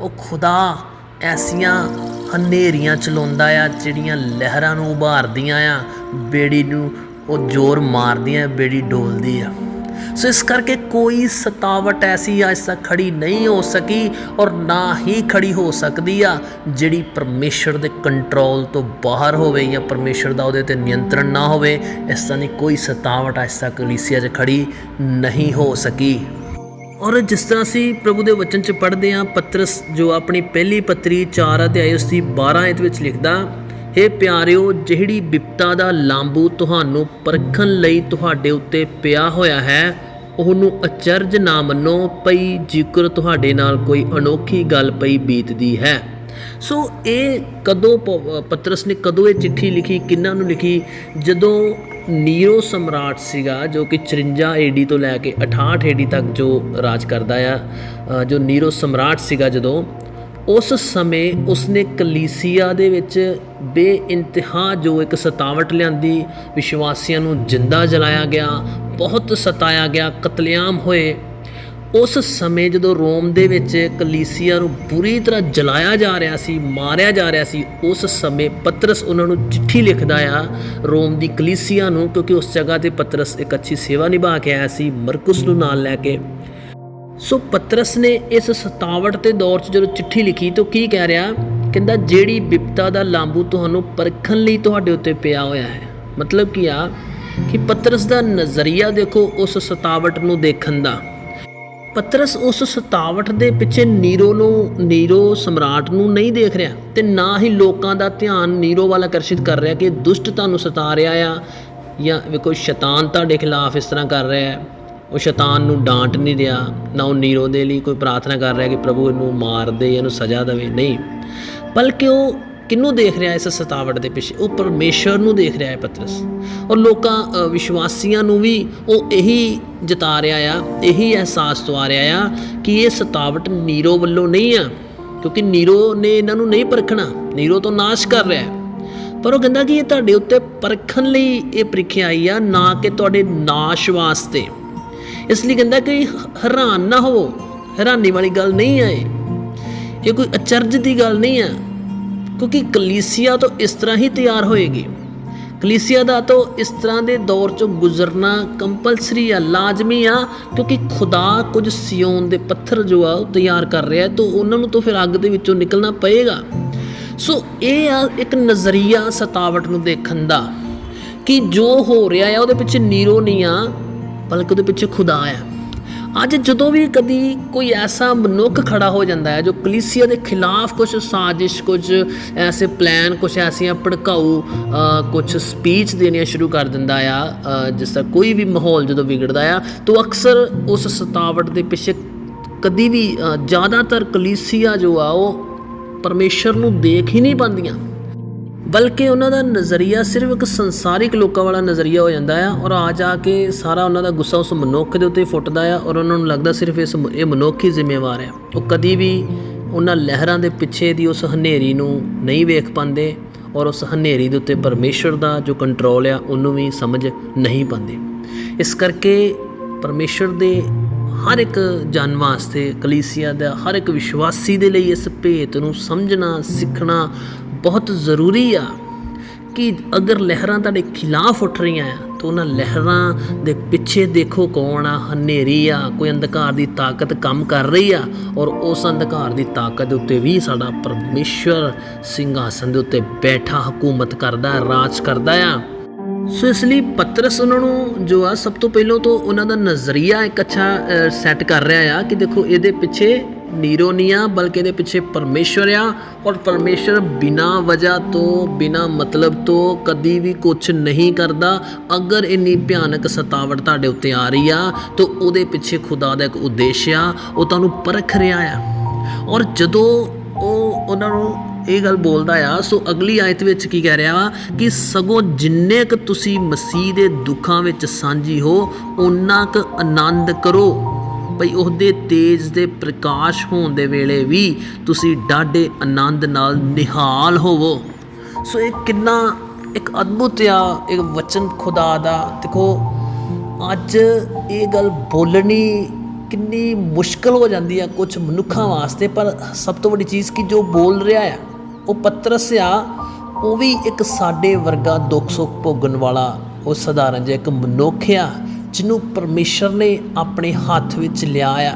ਉਹ ਖੁਦਾ ਐਸੀਆਂ ਹਨੇਰੀਆਂ ਚਲਾਉਂਦਾ ਆ, ਜਿਹੜੀਆਂ ਲਹਿਰਾਂ ਨੂੰ ਉਭਾਰਦੀਆਂ ਆ, ਬੇੜੀ ਨੂੰ ਉਹ ਜ਼ੋਰ ਮਾਰਦੀਆਂ, ਬੇੜੀ ਡੋਲਦੀ ਆ। ਸੋ ਇਸ ਕਰਕੇ ਕੋਈ ਸਤਾਵਟ ਐਸੀ ਅੱਜ ਤੱਕ ਖੜੀ ਨਹੀਂ ਹੋ ਸਕੀ ਔਰ ਨਾ ਹੀ ਖੜੀ ਹੋ ਸਕਦੀ ਆ, ਜਿਹੜੀ ਪਰਮੇਸ਼ਰ ਦੇ ਕੰਟਰੋਲ ਤੋਂ ਬਾਹਰ ਹੋਵੇ ਜਾਂ ਪਰਮੇਸ਼ਰ ਦਾ ਉਹਦੇ ਤੇ ਨਿਯੰਤਰਣ ਨਾ ਹੋਵੇ, ਇਸ ਤਰ੍ਹਾਂ ਦੀ ਕੋਈ ਸਤਾਵਟ ਅੱਜ ਤੱਕ ਕਲੀਸਿਆ 'ਚ ਖੜੀ ਨਹੀਂ ਹੋ ਸਕੀ। ਔਰ ਜਿਸ ਤਰ੍ਹਾਂ ਅਸੀਂ ਪ੍ਰਭੂ ਦੇ ਵਚਨ 'ਚ ਪੜ੍ਹਦੇ ਹਾਂ, ਪਤਰਸ ਜੋ ਆਪਣੀ ਪਹਿਲੀ ਪੱਤਰੀ 4 ਅਧਿਆਇ ਉਸ ਦੀ 12 ਆਇਤ ਵਿੱਚ ਲਿਖਦਾ ਹੇ ਪਿਆਰਿਓ, ਜਿਹੜੀ ਬਿਪਤਾ ਦਾ ਲਾਂਬੂ ਤੁਹਾਨੂੰ ਪਰਖਣ ਲਈ ਤੁਹਾਡੇ ਉੱਤੇ ਪਿਆ ਹੋਇਆ ਹੈ, ਉਹਨੂੰ ਅਚਰਜ ਨਾ ਮੰਨੋ ਪਈ ਜ਼ਿਕਰ ਤੁਹਾਡੇ ਨਾਲ ਕੋਈ ਅਨੋਖੀ ਗੱਲ ਪਈ ਬੀਤਦੀ ਹੈ। ਸੋ ਇਹ ਕਦੋਂ ਪ- ਪਤਰਸ ਨੇ ਕਦੋਂ ਇਹ ਚਿੱਠੀ ਲਿਖੀ, ਕਿੰਨਾਂ ਨੂੰ ਲਿਖੀ? ਜਦੋਂ ਨੀਰੋ ਸਮਰਾਟ ਸੀਗਾ, ਜੋ ਕਿ 54 ਏਡੀ ਤੋਂ ਲੈ ਕੇ 68 ਏਡੀ ਤੱਕ ਜੋ ਰਾਜ ਕਰਦਾ ਆ ਜੋ ਨੀਰੋ ਸਮਰਾਟ ਸੀਗਾ ਜਦੋਂ ਉਸ ਸਮੇਂ ਉਸਨੇ ਕਲੀਸਿਆ ਦੇ ਵਿੱਚ ਬੇਇੰਤਹਾ ਜੋ ਇੱਕ ਸਤਾਵਟ ਲਿਆਂਦੀ, ਵਿਸ਼ਵਾਸੀਆਂ ਨੂੰ ਜਿੰਦਾ ਜਲਾਇਆ ਗਿਆ, ਬਹੁਤ ਸਤਾਇਆ ਗਿਆ, ਕਤਲੇਆਮ ਹੋਏ। ਉਸ ਸਮੇਂ ਜਦੋਂ ਰੋਮ ਦੇ ਵਿੱਚ ਕਲੀਸਿਆ ਨੂੰ ਬੁਰੀ ਤਰ੍ਹਾਂ ਜਲਾਇਆ ਜਾ ਰਿਹਾ ਸੀ, ਮਾਰਿਆ ਜਾ ਰਿਹਾ ਸੀ, ਉਸ ਸਮੇਂ ਪਤਰਸ ਉਹਨਾਂ ਨੂੰ ਚਿੱਠੀ ਲਿਖਦਾ ਆ, ਰੋਮ ਦੀ ਕਲੀਸਿਆ ਨੂੰ, ਕਿਉਂਕਿ ਉਸ ਜਗ੍ਹਾ ਤੇ ਪਤਰਸ ਇੱਕ ਅੱਛੀ ਸੇਵਾ ਨਿਭਾ ਕੇ ਆਇਆ ਸੀ, ਮਰਕੁਸ ਨੂੰ ਨਾਲ ਲੈ ਕੇ। ਸੋ ਪਤਰਸ ਨੇ ਇਸ ਸਤਾਵਟ ਦੇ ਦੌਰ 'ਚ ਜਦੋਂ ਚਿੱਠੀ ਲਿਖੀ ਤਾਂ ਕੀ ਕਹਿ ਰਿਹਾ? ਕਹਿੰਦਾ, ਜਿਹੜੀ ਬਿਪਤਾ ਦਾ ਲਾਂਬੂ ਤੁਹਾਨੂੰ ਪਰਖਣ ਲਈ ਤੁਹਾਡੇ ਉੱਤੇ ਪਿਆ ਹੋਇਆ ਹੈ। ਮਤਲਬ ਕੀ ਆ? ਕਿ ਪਤਰਸ ਦਾ ਨਜ਼ਰੀਆ ਦੇਖੋ ਉਸ ਸਤਾਵਟ ਨੂੰ ਦੇਖਣ ਦਾ। ਪਤਰਸ ਉਸ ਸਤਾਵਟ ਦੇ ਪਿੱਛੇ ਨੀਰੋ ਨੂੰ, ਨੀਰੋ ਸਮਰਾਟ ਨੂੰ ਨਹੀਂ ਦੇਖ ਰਿਹਾ ਤੇ ਨਾ ਹੀ ਲੋਕਾਂ ਦਾ ਧਿਆਨ ਨੀਰੋ ਵੱਲ ਆਕਰਸ਼ਿਤ ਕਰ ਰਿਹਾ ਕਿ ਦੁਸ਼ਟ ਤੁਹਾਨੂੰ ਸਤਾ ਰਿਹਾ ਆ ਜਾਂ ਕੋਈ ਸ਼ੈਤਾਨ ਤੁਹਾਡੇ ਖਿਲਾਫ ਇਸ ਤਰ੍ਹਾਂ ਕਰ ਰਿਹਾ ਹੈ। ਉਹ ਸ਼ੈਤਾਨ ਨੂੰ ਡਾਂਟ ਨਹੀਂ ਰਿਹਾ, ਨਾ ਉਹ ਨੀਰੋ ਦੇ ਲਈ ਕੋਈ ਪ੍ਰਾਰਥਨਾ ਕਰ ਰਿਹਾ ਕਿ ਪ੍ਰਭੂ ਇਹਨੂੰ ਮਾਰ ਦੇ, ਇਹਨੂੰ ਸਜ਼ਾ ਦੇਵੇ। ਨਹੀਂ, ਬਲਕਿ ਉਹ ਕਿਹਨੂੰ ਦੇਖ ਰਿਹਾ ਇਸ ਸਤਾਵਟ ਦੇ ਪਿੱਛੇ? ਉਹ ਪਰਮੇਸ਼ਰ ਨੂੰ ਦੇਖ ਰਿਹਾ ਹੈ ਪਤਰਸ। ਔਰ ਲੋਕਾਂ ਵਿਸ਼ਵਾਸੀਆਂ ਨੂੰ ਵੀ ਉਹ ਇਹੀ ਜਤਾ ਰਿਹਾ ਆ, ਇਹੀ ਅਹਿਸਾਸ ਦਵਾ ਰਿਹਾ ਆ ਕਿ ਇਹ ਸਤਾਵਟ ਨੀਰੋ ਵੱਲੋਂ ਨਹੀਂ ਆ, ਕਿਉਂਕਿ ਨੀਰੋ ਨੇ ਇਹਨਾਂ ਨੂੰ ਨਹੀਂ ਪਰਖਣਾ। ਨੀਰੋ ਤੋਂ ਨਾਸ਼ ਕਰ ਰਿਹਾ ਹੈ। ਪਰ ਉਹ ਕਹਿੰਦਾ ਕਿ ਇਹ ਤੁਹਾਡੇ ਉੱਤੇ ਪਰਖਣ ਲਈ ਇਹ ਪ੍ਰੀਖਿਆ ਆਈ ਆ, ਨਾ ਕਿ ਤੁਹਾਡੇ ਨਾਸ਼ ਵਾਸਤੇ। ਇਸ ਲਈ ਕਹਿੰਦਾ ਕਿ ਹੈਰਾਨ ਨਾ ਹੋਵੋ। ਹੈਰਾਨੀ ਵਾਲੀ ਗੱਲ ਨਹੀਂ ਹੈ ਇਹ। ਕੋਈ ਅਚਰਜ ਦੀ ਗੱਲ ਨਹੀਂ ਹੈ, ਕਿਉਂਕਿ ਕਲੀਸਿਆ ਤੋਂ ਇਸ ਤਰ੍ਹਾਂ ਹੀ ਤਿਆਰ ਹੋਏਗੀ। ਕਲੀਸਿਆ ਦਾ ਤਾਂ ਇਸ ਤਰ੍ਹਾਂ ਦੇ ਦੌਰ ਚੋਂ ਗੁਜ਼ਰਨਾ ਕੰਪਲਸਰੀ ਆ, ਲਾਜ਼ਮੀ ਆ, ਕਿਉਂਕਿ ਖੁਦਾ ਕੁਝ ਸਿਯੋਨ ਦੇ ਪੱਥਰ ਜੋ ਆ, ਉਹ ਤਿਆਰ ਕਰ ਰਿਹਾ ਹੈ, ਤਾਂ ਉਹਨਾਂ ਨੂੰ ਤਾਂ ਫਿਰ ਅੱਗ ਦੇ ਵਿੱਚੋਂ ਨਿਕਲਣਾ ਪਏਗਾ। ਸੋ ਇਹ ਆ ਇੱਕ ਨਜ਼ਰੀਆ ਸਤਾਵਟ ਨੂੰ ਦੇਖਣ ਦਾ, ਕਿ ਜੋ ਹੋ ਰਿਹਾ ਆ, ਉਹਦੇ ਪਿੱਛੇ ਨੀਰੋ ਨਹੀਂ ਆ ਬਲਕਿ ਉਹਦੇ ਪਿੱਛੇ ਖੁਦਾ ਆ। ਅੱਜ ਜਦੋਂ ਵੀ ਕਦੀ ਕੋਈ ਐਸਾ ਮਨੁੱਖ ਖੜਾ ਹੋ ਜਾਂਦਾ ਹੈ ਜੋ ਕਲੀਸਿਆ ਦੇ ਖਿਲਾਫ ਕੁਝ ਸਾਜ਼ਿਸ਼ ਕੁਝ ਐਸੇ ਪਲਾਨ ਕੁਝ ਐਸੀਆਂ ਭੜਕਾਊ ਅ, ਕੁਝ ਸਪੀਚ ਦੇਣੀਆਂ ਸ਼ੁਰੂ ਕਰ ਦਿੰਦਾ ਆ ਅ, ਜਿਸ ਦਾ ਕੋਈ ਵੀ ਮਾਹੌਲ ਜਦੋਂ ਵਿਗੜਦਾ ਆ ਤਾਂ ਅਕਸਰ ਉਸ ਸਤਾਵਟ ਦੇ ਪਿੱਛੇ ਕਦੀ ਵੀ ਜ਼ਿਆਦਾਤਰ ਕਲੀਸਿਆ ਜੋ ਆ ਉਹ ਪਰਮੇਸ਼ਰ ਨੂੰ ਦੇਖ ਹੀ ਨਹੀਂ ਪਾਉਂਦੀਆਂ। ਬਲਕਿ ਉਹਨਾਂ ਦਾ ਨਜ਼ਰੀਆ ਸਿਰਫ ਇੱਕ ਸੰਸਾਰਿਕ ਲੋਕਾਂ ਵਾਲਾ ਨਜ਼ਰੀਆ ਹੋ ਜਾਂਦਾ ਆ, ਔਰ ਆ ਜਾ ਕੇ ਸਾਰਾ ਉਹਨਾਂ ਦਾ ਗੁੱਸਾ ਉਸ ਮਨੁੱਖ ਦੇ ਉੱਤੇ ਫੁੱਟਦਾ ਆ, ਔਰ ਉਹਨਾਂ ਨੂੰ ਲੱਗਦਾ ਸਿਰਫ ਇਸ ਇਹ ਮਨੁੱਖ ਹੀ ਜ਼ਿੰਮੇਵਾਰ ਹੈ ਉਹ ਕਦੀ ਵੀ ਉਹਨਾਂ ਲਹਿਰਾਂ ਦੇ ਪਿੱਛੇ ਦੀ ਉਸ ਹਨੇਰੀ ਨੂੰ ਨਹੀਂ ਵੇਖ ਪਾਉਂਦੇ, ਔਰ ਉਸ ਹਨੇਰੀ ਦੇ ਉੱਤੇ ਪਰਮੇਸ਼ਰ ਦਾ ਜੋ ਕੰਟਰੋਲ ਆ, ਉਹਨੂੰ ਵੀ ਸਮਝ ਨਹੀਂ ਪਾਉਂਦੇ। ਇਸ ਕਰਕੇ ਪਰਮੇਸ਼ਰ ਦੇ ਹਰ ਇੱਕ ਜਨ ਵਾਸਤੇ, ਕਲੀਸਿਆ ਦਾ ਹਰ ਇੱਕ ਵਿਸ਼ਵਾਸੀ ਦੇ ਲਈ ਇਸ ਭੇਤ ਨੂੰ ਸਮਝਣਾ, ਸਿੱਖਣਾ ਬਹੁਤ ਜ਼ਰੂਰੀ ਆ ਕਿ ਅਗਰ ਲਹਿਰਾਂ ਤੁਹਾਡੇ ਖਿਲਾਫ ਉੱਠ ਰਹੀਆਂ ਆ, ਤਾਂ ਉਹਨਾਂ ਲਹਿਰਾਂ ਦੇ ਪਿੱਛੇ ਦੇਖੋ ਕੌਣ ਆ, ਹਨੇਰੀ ਆ, ਕੋਈ ਅੰਧਕਾਰ ਦੀ ਤਾਕਤ ਕੰਮ ਕਰ ਰਹੀ ਆ, ਔਰ ਉਸ ਅੰਧਕਾਰ ਦੀ ਤਾਕਤ ਦੇ ਉੱਤੇ ਵੀ ਸਾਡਾ ਪਰਮੇਸ਼ਵਰ ਸਿੰਘਾਸਨ ਦੇ ਉੱਤੇ ਬੈਠਾ, ਹਕੂਮਤ ਕਰਦਾ, ਰਾਜ ਕਰਦਾ ਆ। ਸੋ ਇਸ ਲਈ ਪਤਰਸ ਉਹਨਾਂ ਨੂੰ ਜੋ ਆ, ਸਭ ਤੋਂ ਪਹਿਲਾਂ ਤੋਂ ਉਹਨਾਂ ਦਾ ਨਜ਼ਰੀਆ ਇੱਕ ਅੱਛਾ ਸੈੱਟ ਕਰ ਰਿਹਾ ਆ ਕਿ ਦੇਖੋ ਇਹਦੇ ਪਿੱਛੇ ਨੀਰੋ ਨਹੀਂ ਆ ਬਲਕਿ ਇਹਦੇ ਪਿੱਛੇ ਪਰਮੇਸ਼ਵਰ ਆ ਔਰ ਪਰਮੇਸ਼ਵਰ ਬਿਨਾ ਵਜ੍ਹਾ ਤੋਂ, ਬਿਨਾ ਮਤਲਬ ਤੋਂ ਕਦੀ ਵੀ ਕੁਝ ਨਹੀਂ ਕਰਦਾ। ਅਗਰ ਇੰਨੀ ਭਿਆਨਕ ਸਤਾਵਟ ਤੁਹਾਡੇ ਉੱਤੇ ਆ ਰਹੀ ਆ, ਤਾਂ ਉਹਦੇ ਪਿੱਛੇ ਖੁਦਾ ਦਾ ਇੱਕ ਉਦੇਸ਼ ਆ, ਉਹ ਤੁਹਾਨੂੰ ਪਰਖ ਰਿਹਾ ਆ। ਔਰ ਜਦੋਂ ਉਹ ਉਹਨਾਂ ਨੂੰ ਇਹ ਗੱਲ ਬੋਲਦਾ ਆ, ਸੋ ਅਗਲੀ ਆਇਤ ਵਿੱਚ ਕੀ ਕਹਿ ਰਿਹਾ ਵਾ? ਕਿ ਸਗੋਂ ਜਿੰਨੇ ਕੁ ਤੁਸੀਂ ਮਸੀਹ ਦੇ ਦੁੱਖਾਂ ਵਿੱਚ ਸਾਂਝੀ ਹੋ, ਓਨਾ ਕੁ ਆਨੰਦ ਕਰੋ। ਭਈ ਉਹਦੇ ਤੇਜ ਦੇ ਪ੍ਰਕਾਸ਼ ਹੋਣ ਦੇ ਵੇਲੇ ਵੀ ਤੁਸੀਂ ਡਾਢੇ ਆਨੰਦ ਨਾਲ ਨਿਹਾਲ ਹੋਵੋ। ਸੋ ਇਹ ਕਿੰਨਾ ਇੱਕ ਅਦਭੁਤ ਆ ਇੱਕ ਵਚਨ ਖੁਦਾ ਦਾ। ਦੇਖੋ, ਅੱਜ ਇਹ ਗੱਲ ਬੋਲਣੀ ਕਿੰਨੀ ਮੁਸ਼ਕਲ ਹੋ ਜਾਂਦੀ ਆ ਕੁਝ ਮਨੁੱਖਾਂ ਵਾਸਤੇ, ਪਰ ਸਭ ਤੋਂ ਵੱਡੀ ਚੀਜ਼ ਕਿ ਜੋ ਬੋਲ ਰਿਹਾ ਆ, ਉਹ ਪਤਰਸ ਆ, ਉਹ ਵੀ ਇੱਕ ਸਾਡੇ ਵਰਗਾ ਦੁੱਖ ਸੁੱਖ ਭੋਗਣ ਵਾਲਾ, ਉਹ ਸਧਾਰਨ ਜਿਹਾ ਇੱਕ ਮਨੁੱਖ ਆ। ਜਿਹਨੂੰ ਪਰਮੇਸ਼ਰ ਨੇ ਆਪਣੇ ਹੱਥ ਵਿੱਚ ਲਿਆ ਆ।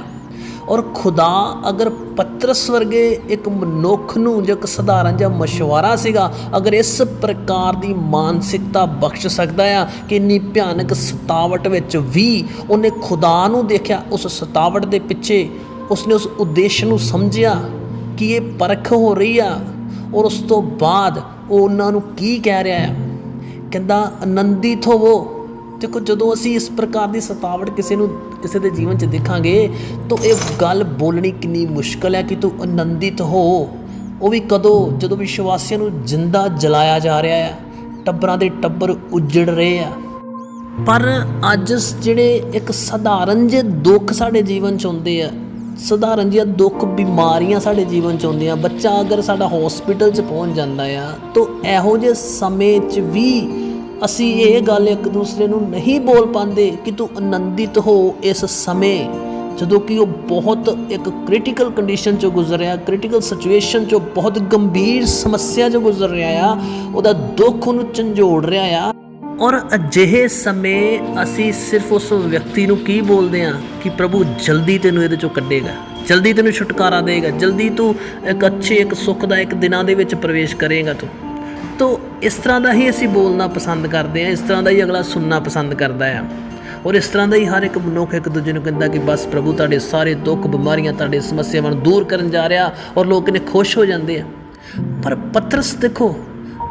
ਔਰ ਖੁਦਾ ਅਗਰ ਪਤਰਸ ਵਰਗੇ ਇੱਕ ਮਨੁੱਖ ਨੂੰ ਜੋ ਇੱਕ ਸਧਾਰਨ ਜਿਹਾ ਮਸ਼ਵਰਾ ਸੀਗਾ, ਅਗਰ ਇਸ ਪ੍ਰਕਾਰ ਦੀ ਮਾਨਸਿਕਤਾ ਬਖਸ਼ ਸਕਦਾ ਆ ਕਿ ਇੰਨੀ ਭਿਆਨਕ ਸਤਾਵਟ ਵਿੱਚ ਵੀ ਉਹਨੇ ਖੁਦਾ ਨੂੰ ਦੇਖਿਆ, ਉਸ ਸਤਾਵਟ ਦੇ ਪਿੱਛੇ ਉਸਨੇ ਉਸ ਉਦੇਸ਼ ਨੂੰ ਸਮਝਿਆ ਕਿ ਇਹ ਪਰਖ ਹੋ ਰਹੀ ਆ ਔਰ ਉਸ ਤੋਂ ਬਾਅਦ ਉਹ ਉਹਨਾਂ ਨੂੰ ਕੀ ਕਹਿ ਰਿਹਾ ਆ? ਕਹਿੰਦਾ, ਆਨੰਦਿਤ ਹੋਵੋ। ਦੇਖੋ ਜਦੋਂ ਅਸੀਂ ਇਸ ਪ੍ਰਕਾਰ ਦੀ ਸਤਾਵਟ ਕਿਸੇ ਨੂੰ, ਕਿਸੇ ਦੇ ਜੀਵਨ 'ਚ ਦੇਖਾਂਗੇ, ਤਾਂ ਇਹ ਗੱਲ ਬੋਲਣੀ ਕਿੰਨੀ ਮੁਸ਼ਕਲ ਹੈ ਕਿ ਤੂੰ ਆਨੰਦਿਤ ਹੋ। ਉਹ ਵੀ ਕਦੋਂ? ਜਦੋਂ ਵਿਸ਼ਵਾਸੀਆਂ ਨੂੰ ਜਿੰਦਾ ਜਲਾਇਆ ਜਾ ਰਿਹਾ ਹੈ, ਟੱਬਰਾਂ ਦੇ ਟੱਬਰ ਉਜੜ ਰਹੇ ਆ। ਪਰ ਅੱਜ ਜਿਹੜੇ ਇੱਕ ਸਧਾਰਨ ਜਿਹੇ ਦੁੱਖ ਸਾਡੇ ਜੀਵਨ 'ਚ ਆਉਂਦੇ ਆ, ਸਧਾਰਨ ਜਿਹਾ ਦੁੱਖ ਬਿਮਾਰੀਆਂ ਸਾਡੇ ਜੀਵਨ 'ਚ ਆਉਂਦੀਆਂ, ਬੱਚਾ ਅਗਰ ਸਾਡਾ ਹਸਪੀਟਲ 'ਚ ਪਹੁੰਚ ਜਾਂਦਾ ਆ, ਤਾਂ ਇਹੋ ਜਿਹੇ ਸਮੇਂ 'ਚ ਵੀ ਅਸੀਂ ਇਹ ਗੱਲ ਇੱਕ ਦੂਸਰੇ ਨੂੰ ਨਹੀਂ ਬੋਲ ਪਾਉਂਦੇ ਕਿ ਤੂੰ ਆਨੰਦਿਤ ਹੋ ਇਸ ਸਮੇਂ, ਜਦੋਂ ਕਿ ਉਹ ਬਹੁਤ ਇੱਕ ਕ੍ਰਿਟੀਕਲ ਕੰਡੀਸ਼ਨ ਚੋਂ ਗੁਜ਼ਰ ਰਿਹਾ ਕ੍ਰਿਟੀਕਲ ਸਿਚੁਏਸ਼ਨ ਚੋਂ ਬਹੁਤ ਗੰਭੀਰ ਸਮੱਸਿਆ ਚੋਂ ਗੁਜ਼ਰ ਰਿਹਾ ਆ, ਉਹਦਾ ਦੁੱਖ ਉਹਨੂੰ ਝੰਜੋੜ ਰਿਹਾ ਆ। ਔਰ ਅਜਿਹੇ ਸਮੇਂ ਅਸੀਂ ਸਿਰਫ ਉਸ ਵਿਅਕਤੀ ਨੂੰ ਕੀ ਬੋਲਦੇ ਆ ਕਿ ਪ੍ਰਭੂ ਜਲਦੀ ਤੈਨੂੰ ਇਹਦੇ ਚੋਂ ਕੱਢੇਗਾ, ਜਲਦੀ ਤੈਨੂੰ ਛੁਟਕਾਰਾ ਦੇਗਾ, ਜਲਦੀ ਤੂੰ ਇੱਕ ਅੱਛੇ, ਇੱਕ ਸੁਖਦਾਇਕ ਦਿਨਾਂ ਦੇ ਵਿੱਚ ਪ੍ਰਵੇਸ਼ ਕਰੇਗਾ ਤੂੰ। ਤੋ ਇਸ ਤਰ੍ਹਾਂ ਦਾ ਹੀ ਅਸੀਂ ਬੋਲਣਾ ਪਸੰਦ ਕਰਦੇ ਆ ਇਸ ਤਰ੍ਹਾਂ ਦਾ ਹੀ ਅਗਲਾ ਸੁਣਨਾ ਪਸੰਦ ਕਰਦਾ ਆ ਔਰ ਇਸ ਤਰ੍ਹਾਂ ਦਾ ਹੀ ਹਰ ਇੱਕ ਮਨੁੱਖ ਇੱਕ ਦੂਜੇ ਨੂੰ ਕਹਿੰਦਾ ਕਿ ਬਸ ਪ੍ਰਭੂ ਤੁਹਾਡੇ ਸਾਰੇ ਦੁੱਖ ਬਿਮਾਰੀਆਂ ਤੁਹਾਡੇ ਸਮੱਸਿਆਵਾਂ ਨੂੰ ਦੂਰ ਕਰਨ ਜਾ ਰਿਹਾ ਔਰ ਲੋਕ ਨੇ ਖੁਸ਼ ਹੋ ਜਾਂਦੇ ਆ। ਪਰ ਪਤਰਸ ਦੇਖੋ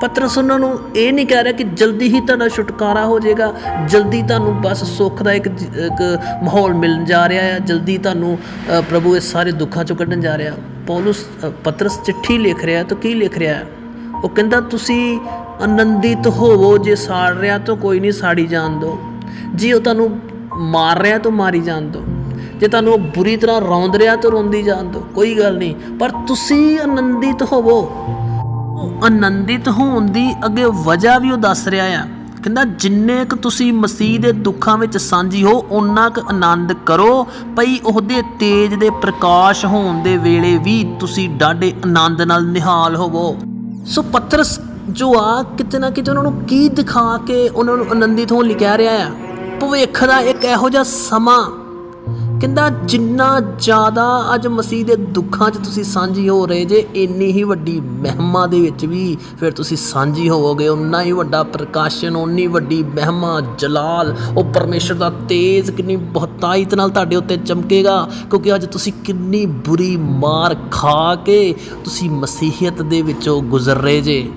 ਪਤਰਸ ਉਹਨਾਂ ਨੂੰ ਇਹ ਨਹੀਂ ਕਹਿ ਰਿਹਾ ਕਿ ਜਲਦੀ ਹੀ ਤੁਹਾਡਾ ਛੁਟਕਾਰਾ ਹੋ ਜਾਏਗਾ ਜਲਦੀ ਤੁਹਾਨੂੰ ਬਸ ਸੁੱਖ ਦਾ ਇੱਕ ਇੱਕ ਮਾਹੌਲ ਮਿਲਣ ਜਾ ਰਿਹਾ ਹੈ ਜਲਦੀ ਤੁਹਾਨੂੰ ਪ੍ਰਭੂ ਇਸ ਸਾਰੇ ਦੁੱਖਾਂ ਚੋਂ ਕੱਢਣ ਜਾ ਰਿਹਾ। ਪੌਲਸ ਅ, ਪਤਰਸ ਚਿੱਠੀ ਲਿਖ ਰਿਹਾ ਤਾਂ ਕੀ ਲਿਖ ਰਿਹਾ ਹੈ? ਉਹ ਕਹਿੰਦਾ, ਤੁਸੀਂ ਆਨੰਦਿਤ ਹੋਵੋ ਜੇ ਸਾੜ ਰਿਹਾ ਤਾਂ ਕੋਈ ਨਹੀਂ ਸਾੜੀ ਜਾਣ ਦਿਓ। ਜੀ ਉਹ ਤੁਹਾਨੂੰ ਮਾਰ ਰਿਹਾ ਤਾਂ ਮਾਰੀ ਜਾਣ ਦਿਓ। ਜੇ ਤੁਹਾਨੂੰ ਉਹ ਬੁਰੀ ਤਰ੍ਹਾਂ ਰੋਂਦ ਰਿਹਾ ਤਾਂ ਰੋਂਦੀ ਜਾਣ ਦਿਓ। ਕੋਈ ਗੱਲ ਨਹੀਂ, ਪਰ ਤੁਸੀਂ ਆਨੰਦਿਤ ਹੋਵੋ। ਉਹ ਆਨੰਦਿਤ ਹੋਣ ਦੀ ਅੱਗੇ ਵਜ੍ਹਾ ਵੀ ਉਹ ਦੱਸ ਰਿਹਾ ਆ। ਕਹਿੰਦਾ, ਜਿੰਨੇ ਕੁ ਤੁਸੀਂ ਮਸੀਹ ਦੇ ਦੁੱਖਾਂ ਵਿੱਚ ਸਾਂਝੀ ਹੋ, ਓਨਾ ਕੁ ਆਨੰਦ ਕਰੋ। ਭਈ ਉਹਦੇ ਤੇਜ ਦੇ ਪ੍ਰਕਾਸ਼ ਹੋਣ ਦੇ ਵੇਲੇ ਵੀ ਤੁਸੀਂ ਡਾਢੇ ਆਨੰਦ ਨਾਲ ਨਿਹਾਲ ਹੋਵੋ। ਸੋ ਪਤਰਸ ਜੋ ਆ, ਕਿਤੇ ਨਾ ਕਿਤੇ ਉਹਨਾਂ ਨੂੰ ਕੀ ਦਿਖਾ ਕੇ ਉਹਨਾਂ ਨੂੰ ਆਨੰਦਿਤ ਹੋਣ ਲਈ ਕਹਿ ਰਿਹਾ ਆ? ਭਵਿੱਖ ਦਾ ਇੱਕ ਇਹੋ ਜਿਹਾ ਸਮਾਂ ਕਹਿੰਦਾ, ਜਿੰਨਾ ਜ਼ਿਆਦਾ ਅੱਜ ਮਸੀਹ ਦੇ ਦੁੱਖਾਂ 'ਚ ਤੁਸੀਂ ਸਾਂਝੀ ਹੋ ਰਹੇ ਜੇ ਇੰਨੀ ਹੀ ਵੱਡੀ ਮਹਿਮਾ ਦੇ ਵਿੱਚ ਵੀ ਫਿਰ ਤੁਸੀਂ ਸਾਂਝੀ ਹੋਵੋਗੇ। ਉਨਾ ਹੀ ਵੱਡਾ ਪ੍ਰਕਾਸ਼ਨ ਉਨੀ ਵੱਡੀ ਮਹਿਮਾ, ਜਲਾਲ, ਉਹ ਪਰਮੇਸ਼ਰ ਦਾ ਤੇਜ ਕਿੰਨੀ ਬਹੁਤਾਇਤ ਨਾਲ ਤੁਹਾਡੇ ਉੱਤੇ ਚਮਕੇਗਾ, ਕਿਉਂਕਿ ਅੱਜ ਤੁਸੀਂ ਕਿੰਨੀ ਬੁਰੀ ਮਾਰ ਖਾ ਕੇ ਤੁਸੀਂ ਮਸੀਹੀਅਤ ਦੇ ਵਿੱਚੋਂ ਗੁਜ਼ਰ ਰਹੇ ਜੇ।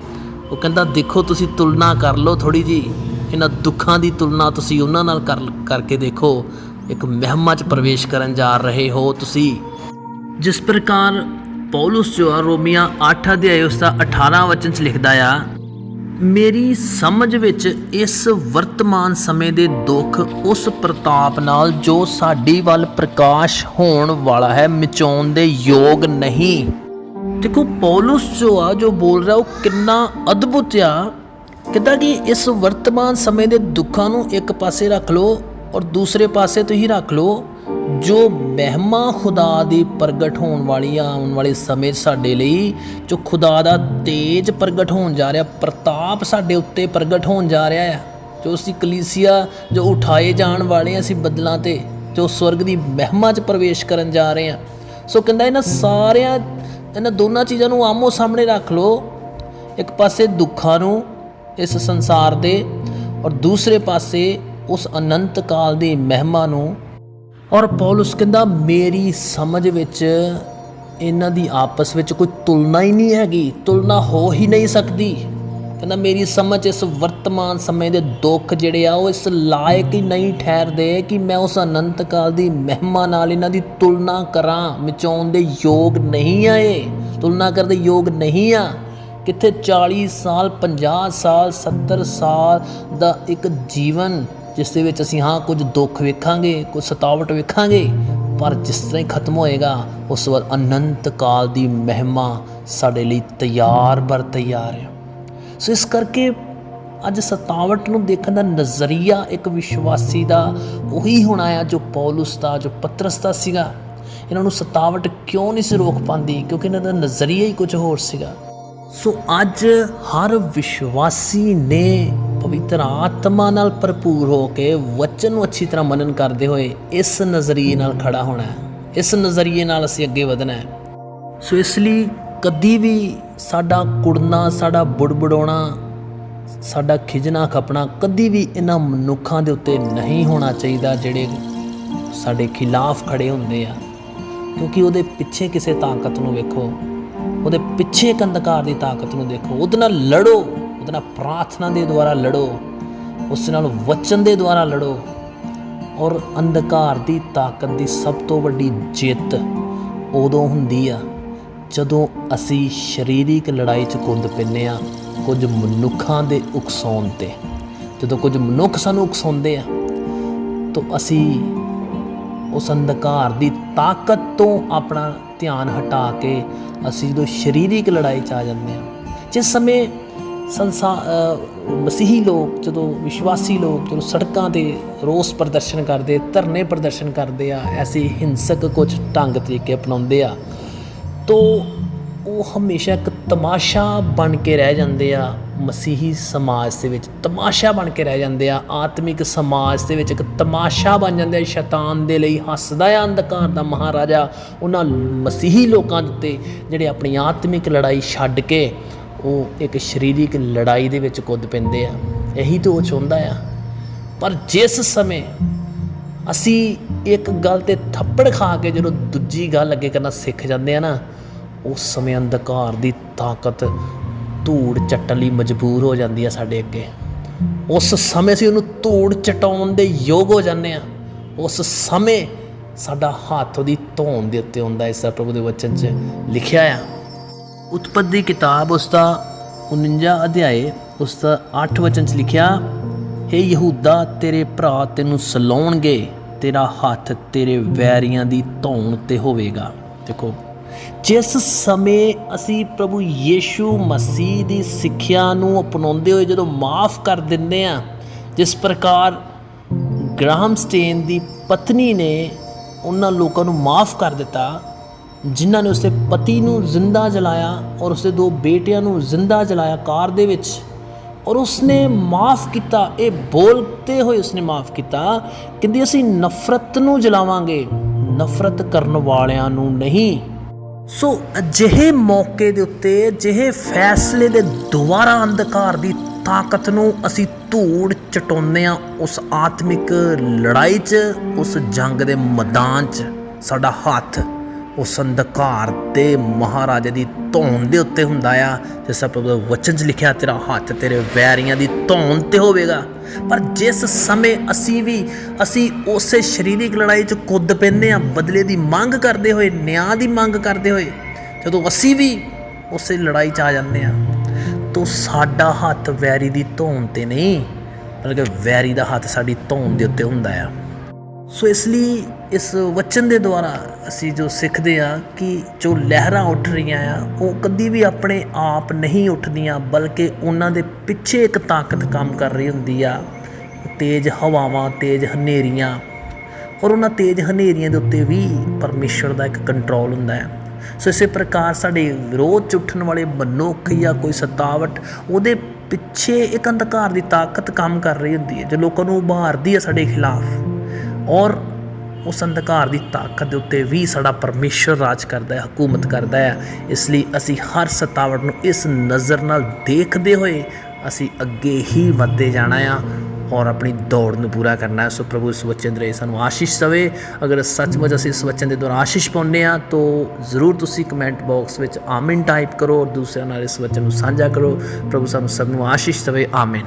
ਉਹ ਕਹਿੰਦਾ, ਦੇਖੋ, ਤੁਸੀਂ ਤੁਲਨਾ ਕਰ ਲਓ ਥੋੜੀ ਜੀ ਇਹਨਾਂ ਦੁੱਖਾਂ ਦੀ ਤੁਲਨਾ ਤੁਸੀਂ ਉਹਨਾਂ ਨਾਲ ਕਰਕੇ ਦੇਖੋ। ਇੱਕ ਮਹਿਮਾ 'ਚ ਪ੍ਰਵੇਸ਼ ਕਰਨ ਜਾ ਰਹੇ ਹੋ ਤੁਸੀਂ। ਜਿਸ ਪ੍ਰਕਾਰ ਪੌਲਸ ਜੋ ਆ, ਰੋਮੀਆਂ 8 ਅਧਿਆਇ ਉਸ ਦਾ 18 ਵਚਨ 'ਚ ਲਿਖਦਾ ਆ, ਮੇਰੀ ਸਮਝ ਵਿੱਚ ਇਸ ਵਰਤਮਾਨ ਸਮੇਂ ਦੇ ਦੁੱਖ ਉਸ ਪ੍ਰਤਾਪ ਨਾਲ ਜੋ ਸਾਡੀ ਵੱਲ ਪ੍ਰਕਾਸ਼ ਹੋਣ ਵਾਲਾ ਹੈ, ਮਿਚਾਉਣ ਦੇ ਯੋਗ ਨਹੀਂ। ਦੇਖੋ, ਪੌਲਸ ਜੋ ਆ, ਜੋ ਬੋਲ ਰਿਹਾ, ਉਹ ਕਿੰਨਾ ਅਦਭੁਤ ਆ। ਕਹਿੰਦਾ ਕਿ ਇਸ ਵਰਤਮਾਨ ਸਮੇਂ ਦੇ ਦੁੱਖਾਂ ਨੂੰ ਇੱਕ ਪਾਸੇ ਰੱਖ ਲਓ ਔਰ ਦੂਸਰੇ ਪਾਸੇ ਤੁਸੀਂ ਰੱਖ ਲਓ, ਜੋ ਮਹਿਮਾ ਖੁਦਾ ਦੀ ਪ੍ਰਗਟ ਹੋਣ ਵਾਲੀ ਆਉਣ ਵਾਲੇ ਸਮੇਂ 'ਚ ਸਾਡੇ ਲਈ, ਜੋ ਖੁਦਾ ਦਾ ਤੇਜ ਪ੍ਰਗਟ ਹੋਣ ਜਾ ਰਿਹਾ, ਪ੍ਰਤਾਪ ਸਾਡੇ ਉੱਤੇ ਪ੍ਰਗਟ ਹੋਣ ਜਾ ਰਿਹਾ ਆ, ਜੋ ਅਸੀਂ ਕਲੀਸਿਆ, ਜੋ ਉਠਾਏ ਜਾਣ ਵਾਲੇ ਆ ਅਸੀਂ ਬੱਦਲਾਂ ਤੇ, ਜੋ ਸਵਰਗ ਦੀ ਮਹਿਮਾ 'ਚ ਪ੍ਰਵੇਸ਼ ਕਰਨ ਜਾ ਰਹੇ ਹਾਂ। ਸੋ ਕਹਿੰਦਾ ਇਹਨਾਂ ਸਾਰਿਆਂ, ਇਹਨਾਂ ਦੋਨਾਂ ਚੀਜ਼ਾਂ ਨੂੰ ਆਮੋ ਸਾਹਮਣੇ ਰੱਖ ਲਓ, ਇੱਕ ਪਾਸੇ ਦੁੱਖਾਂ ਨੂੰ ਇਸ ਸੰਸਾਰ ਦੇ ਔਰ ਦੂਸਰੇ ਪਾਸੇ ਉਸ ਅਨੰਤ ਕਾਲ ਦੀ ਮਹਿਮਾ ਨੂੰ। ਔਰ ਪੌਲਸ ਕਹਿੰਦਾ, ਮੇਰੀ ਸਮਝ ਵਿੱਚ ਇਹਨਾਂ ਦੀ ਆਪਸ ਵਿੱਚ ਕੋਈ ਤੁਲਨਾ ਹੀ ਨਹੀਂ ਹੈਗੀ। ਤੁਲਨਾ ਹੋ ਹੀ ਨਹੀਂ ਸਕਦੀ। ਕਹਿੰਦਾ, ਮੇਰੀ ਸਮਝ ਇਸ ਵਰਤਮਾਨ ਸਮੇਂ ਦੇ ਦੁੱਖ ਜਿਹੜੇ ਆ, ਉਹ ਇਸ ਲਾਇਕ ਹੀ ਨਹੀਂ ਠਹਿਰਦੇ ਕਿ ਮੈਂ ਉਸ ਅਨੰਤ ਕਾਲ ਦੀ ਮਹਿਮਾ ਨਾਲ ਇਹਨਾਂ ਦੀ ਤੁਲਨਾ ਕਰਾਂ। ਮਿਚਾਉਣ ਦੇ ਯੋਗ ਨਹੀਂ ਆ ਇਹ। ਤੁਲਨਾ ਕਰਨ ਦੇ ਯੋਗ ਨਹੀਂ ਆ। ਕਿੱਥੇ 40 ਸਾਲ 50 ਸਾਲ 70 ਸਾਲ ਦਾ ਇੱਕ ਜੀਵਨ ਜਿਸ ਦੇ ਵਿੱਚ ਅਸੀਂ ਹਾਂ, ਕੁਝ ਦੁੱਖ ਵੇਖਾਂਗੇ, ਕੁਝ ਸਤਾਵਟ ਵੇਖਾਂਗੇ, ਪਰ ਜਿਸ ਤਰ੍ਹਾਂ ਹੀ ਖਤਮ ਹੋਏਗਾ, ਉਸ ਵਕਤ ਅਨੰਤ ਕਾਲ ਦੀ ਮਹਿਮਾ ਸਾਡੇ ਲਈ ਤਿਆਰ ਬਰ ਤਿਆਰ ਹੈ। ਸੋ ਇਸ ਕਰਕੇ ਅੱਜ ਸਤਾਵਟ ਨੂੰ ਦੇਖਣ ਦਾ ਨਜ਼ਰੀਆ ਇੱਕ ਵਿਸ਼ਵਾਸੀ ਦਾ ਉਹੀ ਹੋਣਾ ਆ, ਜੋ ਪੌਲਸ ਦਾ, ਜੋ ਪਤਰਸ ਦਾ ਸੀਗਾ। ਇਹਨਾਂ ਨੂੰ ਸਤਾਵਟ ਕਿਉਂ ਨਹੀਂ ਸੀ ਰੋਕ ਪਾਉਂਦੀ ਕਿਉਂਕਿ ਇਹਨਾਂ ਦਾ ਨਜ਼ਰੀਆ ਹੀ ਕੁਝ ਹੋਰ ਸੀਗਾ। ਸੋ ਅੱਜ ਹਰ ਵਿਸ਼ਵਾਸੀ ਨੇ ਪਵਿੱਤਰ ਆਤਮਾ ਨਾਲ ਭਰਪੂਰ ਹੋ ਕੇ ਵਚਨ ਨੂੰ ਅੱਛੀ ਤਰ੍ਹਾਂ ਮਨਨ ਕਰਦੇ ਹੋਏ ਇਸ ਨਜ਼ਰੀਏ ਨਾਲ ਖੜਾ ਹੋਣਾ ਹੈ। ਇਸ ਨਜ਼ਰੀਏ ਨਾਲ ਅਸੀਂ ਅੱਗੇ ਵਧਣਾ ਹੈ। ਸੋ ਇਸ ਲਈ ਕਦੀ ਵੀ ਸਾਡਾ ਕੁੜਨਾ, ਸਾਡਾ ਬੁੜਬੁੜਾਉਣਾ, ਸਾਡਾ ਖਿਜਣਾ, ਖਪਣਾ ਕਦੀ ਵੀ ਇਹਨਾਂ ਮਨੁੱਖਾਂ ਦੇ ਉੱਤੇ ਨਹੀਂ ਹੋਣਾ ਚਾਹੀਦਾ ਜਿਹੜੇ ਸਾਡੇ ਖਿਲਾਫ ਖੜੇ ਹੁੰਦੇ ਆ। ਕਿਉਂਕਿ ਉਹਦੇ ਪਿੱਛੇ ਕਿਸੇ ਤਾਕਤ ਨੂੰ ਵੇਖੋ, ਉਹਦੇ ਪਿੱਛੇ ਇੱਕ ਅੰਧਕਾਰ ਦੀ ਤਾਕਤ ਨੂੰ ਦੇਖੋ, ਉਹਦੇ ਨਾਲ ਲੜੋ। ਉਹਦੇ ਨਾਲ ਪ੍ਰਾਰਥਨਾ ਦੇ ਦੁਆਰਾ ਲੜੋ, ਉਸ ਨਾਲ ਵਚਨ ਦੇ ਦੁਆਰਾ ਲੜੋ ਔਰ ਅੰਧਕਾਰ ਦੀ ਤਾਕਤ ਦੀ ਸਭ ਤੋਂ ਵੱਡੀ ਜਿੱਤ ਉਦੋਂ ਹੁੰਦੀ ਆ ਜਦੋਂ ਅਸੀਂ ਸਰੀਰਿਕ ਲੜਾਈ 'ਚ ਕੁੰਦ ਪੈਂਦੇ ਆ ਕੁਝ ਮਨੁੱਖਾਂ ਦੇ ਉਕਸਾਉਣ ਤੇ। ਜਦੋਂ ਕੁਝ ਮਨੁੱਖ ਸਾਨੂੰ ਉਕਸਾਉਂਦੇ ਆ, ਤਾਂ ਅਸੀਂ ਉਸ ਅੰਧਕਾਰ ਦੀ ਤਾਕਤ ਤੋਂ ਆਪਣਾ ਧਿਆਨ ਹਟਾ ਕੇ ਅਸੀਂ ਜਦੋਂ ਸਰੀਰਿਕ ਲੜਾਈ 'ਚ ਆ ਜਾਂਦੇ ਹਾਂ ਜਿਸ ਸਮੇਂ ਸੰਸਾ ਮਸੀਹੀ ਲੋਕ, ਜਦੋਂ ਵਿਸ਼ਵਾਸੀ ਲੋਕ, ਜਦੋਂ ਸੜਕਾਂ ਤੇ ਰੋਸ ਪ੍ਰਦਰਸ਼ਨ ਕਰਦੇ, ਧਰਨੇ ਪ੍ਰਦਰਸ਼ਨ ਕਰਦੇ ਆ, ਐਸੀ ਹਿੰਸਕ ਕੁਝ ਢੰਗ ਤਰੀਕੇ ਅਪਣਾਉਂਦੇ ਆ, ਤੋ ਉਹ ਹਮੇਸ਼ਾ ਇੱਕ ਤਮਾਸ਼ਾ ਬਣ ਕੇ ਰਹਿ ਜਾਂਦੇ ਆ, ਮਸੀਹੀ ਸਮਾਜ ਦੇ ਵਿੱਚ ਤਮਾਸ਼ਾ ਬਣ ਕੇ ਰਹਿ ਜਾਂਦੇ ਆ, ਆਤਮਿਕ ਸਮਾਜ ਦੇ ਵਿੱਚ ਇੱਕ ਤਮਾਸ਼ਾ ਬਣ ਜਾਂਦੇ ਆ, ਸ਼ੈਤਾਨ ਦੇ ਲਈ ਹੱਸਦਾ ਆ ਅੰਧਕਾਰ ਦਾ ਮਹਾਰਾਜਾ, ਉਹਨਾਂ ਮਸੀਹੀ ਲੋਕਾਂ ਦੇ ਉੱਤੇ ਜਿਹੜੇ ਆਪਣੀ ਆਤਮਿਕ ਲੜਾਈ ਛੱਡ ਕੇ ਉਹ ਇੱਕ ਸਰੀਰਕ ਲੜਾਈ ਦੇ ਵਿੱਚ ਕੁੱਦ ਪੈਂਦੇ ਆ। ਇਹੀ ਤਾਂ ਉਹ ਚਾਹੁੰਦਾ ਆ। ਪਰ ਜਿਸ ਸਮੇਂ ਅਸੀਂ ਇੱਕ ਗੱਲ ਤੇ ਥੱਪੜ ਖਾ ਕੇ ਜਦੋਂ ਦੂਜੀ ਗੱਲ ਅੱਗੇ ਕਰਨਾ ਸਿੱਖ ਜਾਂਦੇ ਆ ਨਾ, ਉਸ ਸਮੇਂ ਅੰਧਕਾਰ ਦੀ ਤਾਕਤ ਧੂੜ ਚੱਟਣ ਲਈ ਮਜਬੂਰ ਹੋ ਜਾਂਦੀ ਆ ਸਾਡੇ ਅੱਗੇ। ਉਸ ਸਮੇਂ ਅਸੀਂ ਉਹਨੂੰ ਧੂੜ ਚਟਾਉਣ ਦੇ ਯੋਗ ਹੋ ਜਾਂਦੇ ਆ। ਉਸ ਸਮੇਂ ਸਾਡਾ ਹੱਥ ਉਹਦੀ ਧੌਣ ਦੇ ਉੱਤੇ ਹੁੰਦਾ, ਇਸ ਪ੍ਰਭੂ ਦੇ ਵਚਨ 'ਚ ਲਿਖਿਆ ਆ। ਉਤਪਤ ਦੀ ਕਿਤਾਬ ਉਸ ਦਾ 49 ਅਧਿਆਏ, ਉਸ ਦਾ 8 ਵਚਨ 'ਚ ਲਿਖਿਆ, ਹੇ ਯਹੂਦਾ, ਤੇਰੇ ਭਰਾ ਤੈਨੂੰ ਸਲਾਉਣਗੇ, ਤੇਰਾ ਹੱਥ ਤੇਰੇ ਵੈਰੀਆਂ ਦੀ ਧੌਣ ਤੇ ਹੋਵੇਗਾ। ਦੇਖੋ, ਜਿਸ ਸਮੇਂ ਅਸੀਂ ਪ੍ਰਭੂ ਯੀਸ਼ੂ ਮਸੀਹ ਦੀ ਸਿੱਖਿਆ ਨੂੰ ਅਪਣਾਉਂਦੇ ਹੋਏ ਜਦੋਂ ਮਾਫ ਕਰ ਦਿੰਦੇ ਆ ਜਿਸ ਪ੍ਰਕਾਰ ਗ੍ਰਾਹਮ ਸਟੇਨ ਦੀ ਪਤਨੀ ਨੇ ਉਹਨਾਂ ਲੋਕਾਂ ਨੂੰ ਮਾਫ ਕਰ ਦਿੱਤਾ ਜਿਨ੍ਹਾਂ ਨੇ ਉਸਦੇ ਪਤੀ ਨੂੰ ਜ਼ਿੰਦਾ ਜਲਾਇਆ ਔਰ ਉਸਦੇ ਦੋ ਬੇਟਿਆਂ ਨੂੰ ਜ਼ਿੰਦਾ ਜਲਾਇਆ ਕਾਰ ਦੇ ਵਿੱਚ, ਔਰ ਉਸਨੇ ਮਾਫ ਕੀਤਾ। ਇਹ ਬੋਲਤੇ ਹੋਏ ਉਸਨੇ ਮਾਫ ਕੀਤਾ, ਕਹਿੰਦੀ, ਅਸੀਂ ਨਫ਼ਰਤ ਨੂੰ ਜਲਾਵਾਂਗੇ, ਨਫ਼ਰਤ ਕਰਨ ਵਾਲਿਆਂ ਨੂੰ ਨਹੀਂ। ਸੋ ਅਜਿਹੇ ਮੌਕੇ ਦੇ ਉੱਤੇ, ਅਜਿਹੇ ਫੈਸਲੇ ਦੇ ਦੁਆਰਾ ਅੰਧਕਾਰ ਦੀ ਤਾਕਤ ਨੂੰ ਅਸੀਂ ਧੂੜ ਚਟਾਉਂਦੇ ਆ ਉਸ ਆਤਮਿਕ ਲੜਾਈ 'ਚ, ਉਸ ਜੰਗ ਦੇ ਮੈਦਾਨ 'ਚ। ਸਾਡਾ ਹੱਥ ਉਸ ਅੰਧਕਾਰ ਤੇ ਮਹਾਰਾਜੇ ਦੀ ਧੌਣ ਦੇ ਉੱਤੇ ਹੁੰਦਾ ਆ ਜਿਸ ਤਰ੍ਹਾਂ ਪ੍ਰਭੂ ਦੇ ਵਚਨ 'ਚ ਲਿਖਿਆ, ਤੇਰਾ ਹੱਥ ਤੇਰੇ ਵੈਰੀਆਂ ਦੀ ਧੌਣ ਤੇ ਹੋਵੇਗਾ। ਪਰ ਜਿਸ ਸਮੇਂ ਅਸੀਂ ਵੀ, ਅਸੀਂ ਉਸੇ ਸਰੀਰਿਕ ਲੜਾਈ 'ਚ ਕੁੱਦ ਪੈਂਦੇ ਆ ਬਦਲੇ ਦੀ ਮੰਗ ਕਰਦੇ ਹੋਏ, ਨਿਆਂ ਦੀ ਮੰਗ ਕਰਦੇ ਹੋਏ, ਜਦੋਂ ਅਸੀਂ ਵੀ ਉਸੇ ਲੜਾਈ 'ਚ ਆ ਜਾਂਦੇ ਆ ਤਾਂ ਸਾਡਾ ਹੱਥ ਵੈਰੀ ਦੀ ਧੌਣ ਤੇ ਨਹੀਂ, ਬਲਕਿ ਵੈਰੀ ਦਾ ਹੱਥ ਸਾਡੀ ਧੌਣ ਦੇ ਉੱਤੇ ਹੁੰਦਾ ਆ। ਸੋ ਇਸ ਲਈ ਇਸ ਵਚਨ ਦੇ ਦੁਆਰਾ ਅਸੀਂ ਜੋ ਸਿੱਖਦੇ ਆ ਕਿ ਜੋ ਲਹਿਰਾਂ ਉੱਠ ਰਹੀਆਂ ਆ, ਉਹ ਕਦੀ ਵੀ ਆਪਣੇ ਆਪ ਨਹੀਂ ਉੱਠਦੀਆਂ, ਬਲਕਿ ਉਹਨਾਂ ਦੇ ਪਿੱਛੇ ਇੱਕ ਤਾਕਤ ਕੰਮ ਕਰ ਰਹੀ ਹੁੰਦੀ ਆ। ਤੇਜ਼ ਹਵਾਵਾਂ, ਤੇਜ਼ ਹਨੇਰੀਆਂ, ਔਰ ਉਹਨਾਂ ਤੇਜ਼ ਹਨੇਰੀਆਂ ਦੇ ਉੱਤੇ ਵੀ ਪਰਮੇਸ਼ਰ ਦਾ ਇੱਕ ਕੰਟਰੋਲ ਹੁੰਦਾ ਹੈ। ਸੋ ਇਸੇ ਪ੍ਰਕਾਰ ਸਾਡੇ ਵਿਰੋਧ ਚ ਉੱਠਣ ਵਾਲੇ ਮਨੁੱਖ ਜਾਂ ਕੋਈ ਸਤਾਵਟ, ਉਹਦੇ ਪਿੱਛੇ ਇੱਕ ਅੰਧਕਾਰ ਦੀ ਤਾਕਤ ਕੰਮ ਕਰ ਰਹੀ ਹੁੰਦੀ ਹੈ, ਜੋ ਲੋਕਾਂ ਨੂੰ ਉਭਾਰਦੀ ਹੈ ਸਾਡੇ ਖਿਲਾਫ। ਔਰ ਉਸ ਅੰਧਕਾਰ ਦੀ ਤਾਕਤ ਦੇ ਉੱਤੇ ਵੀ ਸਾਡਾ ਪਰਮੇਸ਼ਰ ਰਾਜ ਕਰਦਾ ਹੈ, ਹਕੂਮਤ ਕਰਦਾ ਹੈ। ਇਸ ਲਈ ਅਸੀਂ ਹਰ ਸਤਾਵਟ ਨੂੰ ਇਸ ਨਜ਼ਰ ਨਾਲ ਦੇਖਦੇ ਹੋਏ ਅਸੀਂ ਅੱਗੇ ਹੀ ਵੱਧਦੇ ਜਾਣਾ ਆ ਔਰ ਆਪਣੀ ਦੌੜ ਨੂੰ ਪੂਰਾ ਕਰਨਾ ਹੈ। ਸੋ ਪ੍ਰਭੂ ਇਸ ਵਚਨ ਦੇ ਸਾਨੂੰ ਆਸ਼ੀਸ਼ ਦੇਵੇ। ਅਗਰ ਸੱਚਮੁੱਚ ਅਸੀਂ ਇਸ ਵਚਨ ਦੇ ਦੁਆਰਾ ਆਸ਼ੀਸ਼ ਪਾਉਂਦੇ ਆ ਤਾਂ ਜ਼ਰੂਰ ਤੁਸੀਂ ਕਮੈਂਟ ਬਾਕਸ ਵਿੱਚ ਆਮੀਨ ਟਾਈਪ ਕਰੋ ਔਰ ਦੂਸਰਿਆਂ ਨਾਲ ਇਸ ਵਚਨ ਨੂੰ ਸਾਂਝਾ ਕਰੋ। ਪ੍ਰਭੂ ਸਾਨੂੰ ਸਭ ਨੂੰ ਆਸ਼ੀਸ਼ ਦੇਵੇ। ਆਮੀਨ।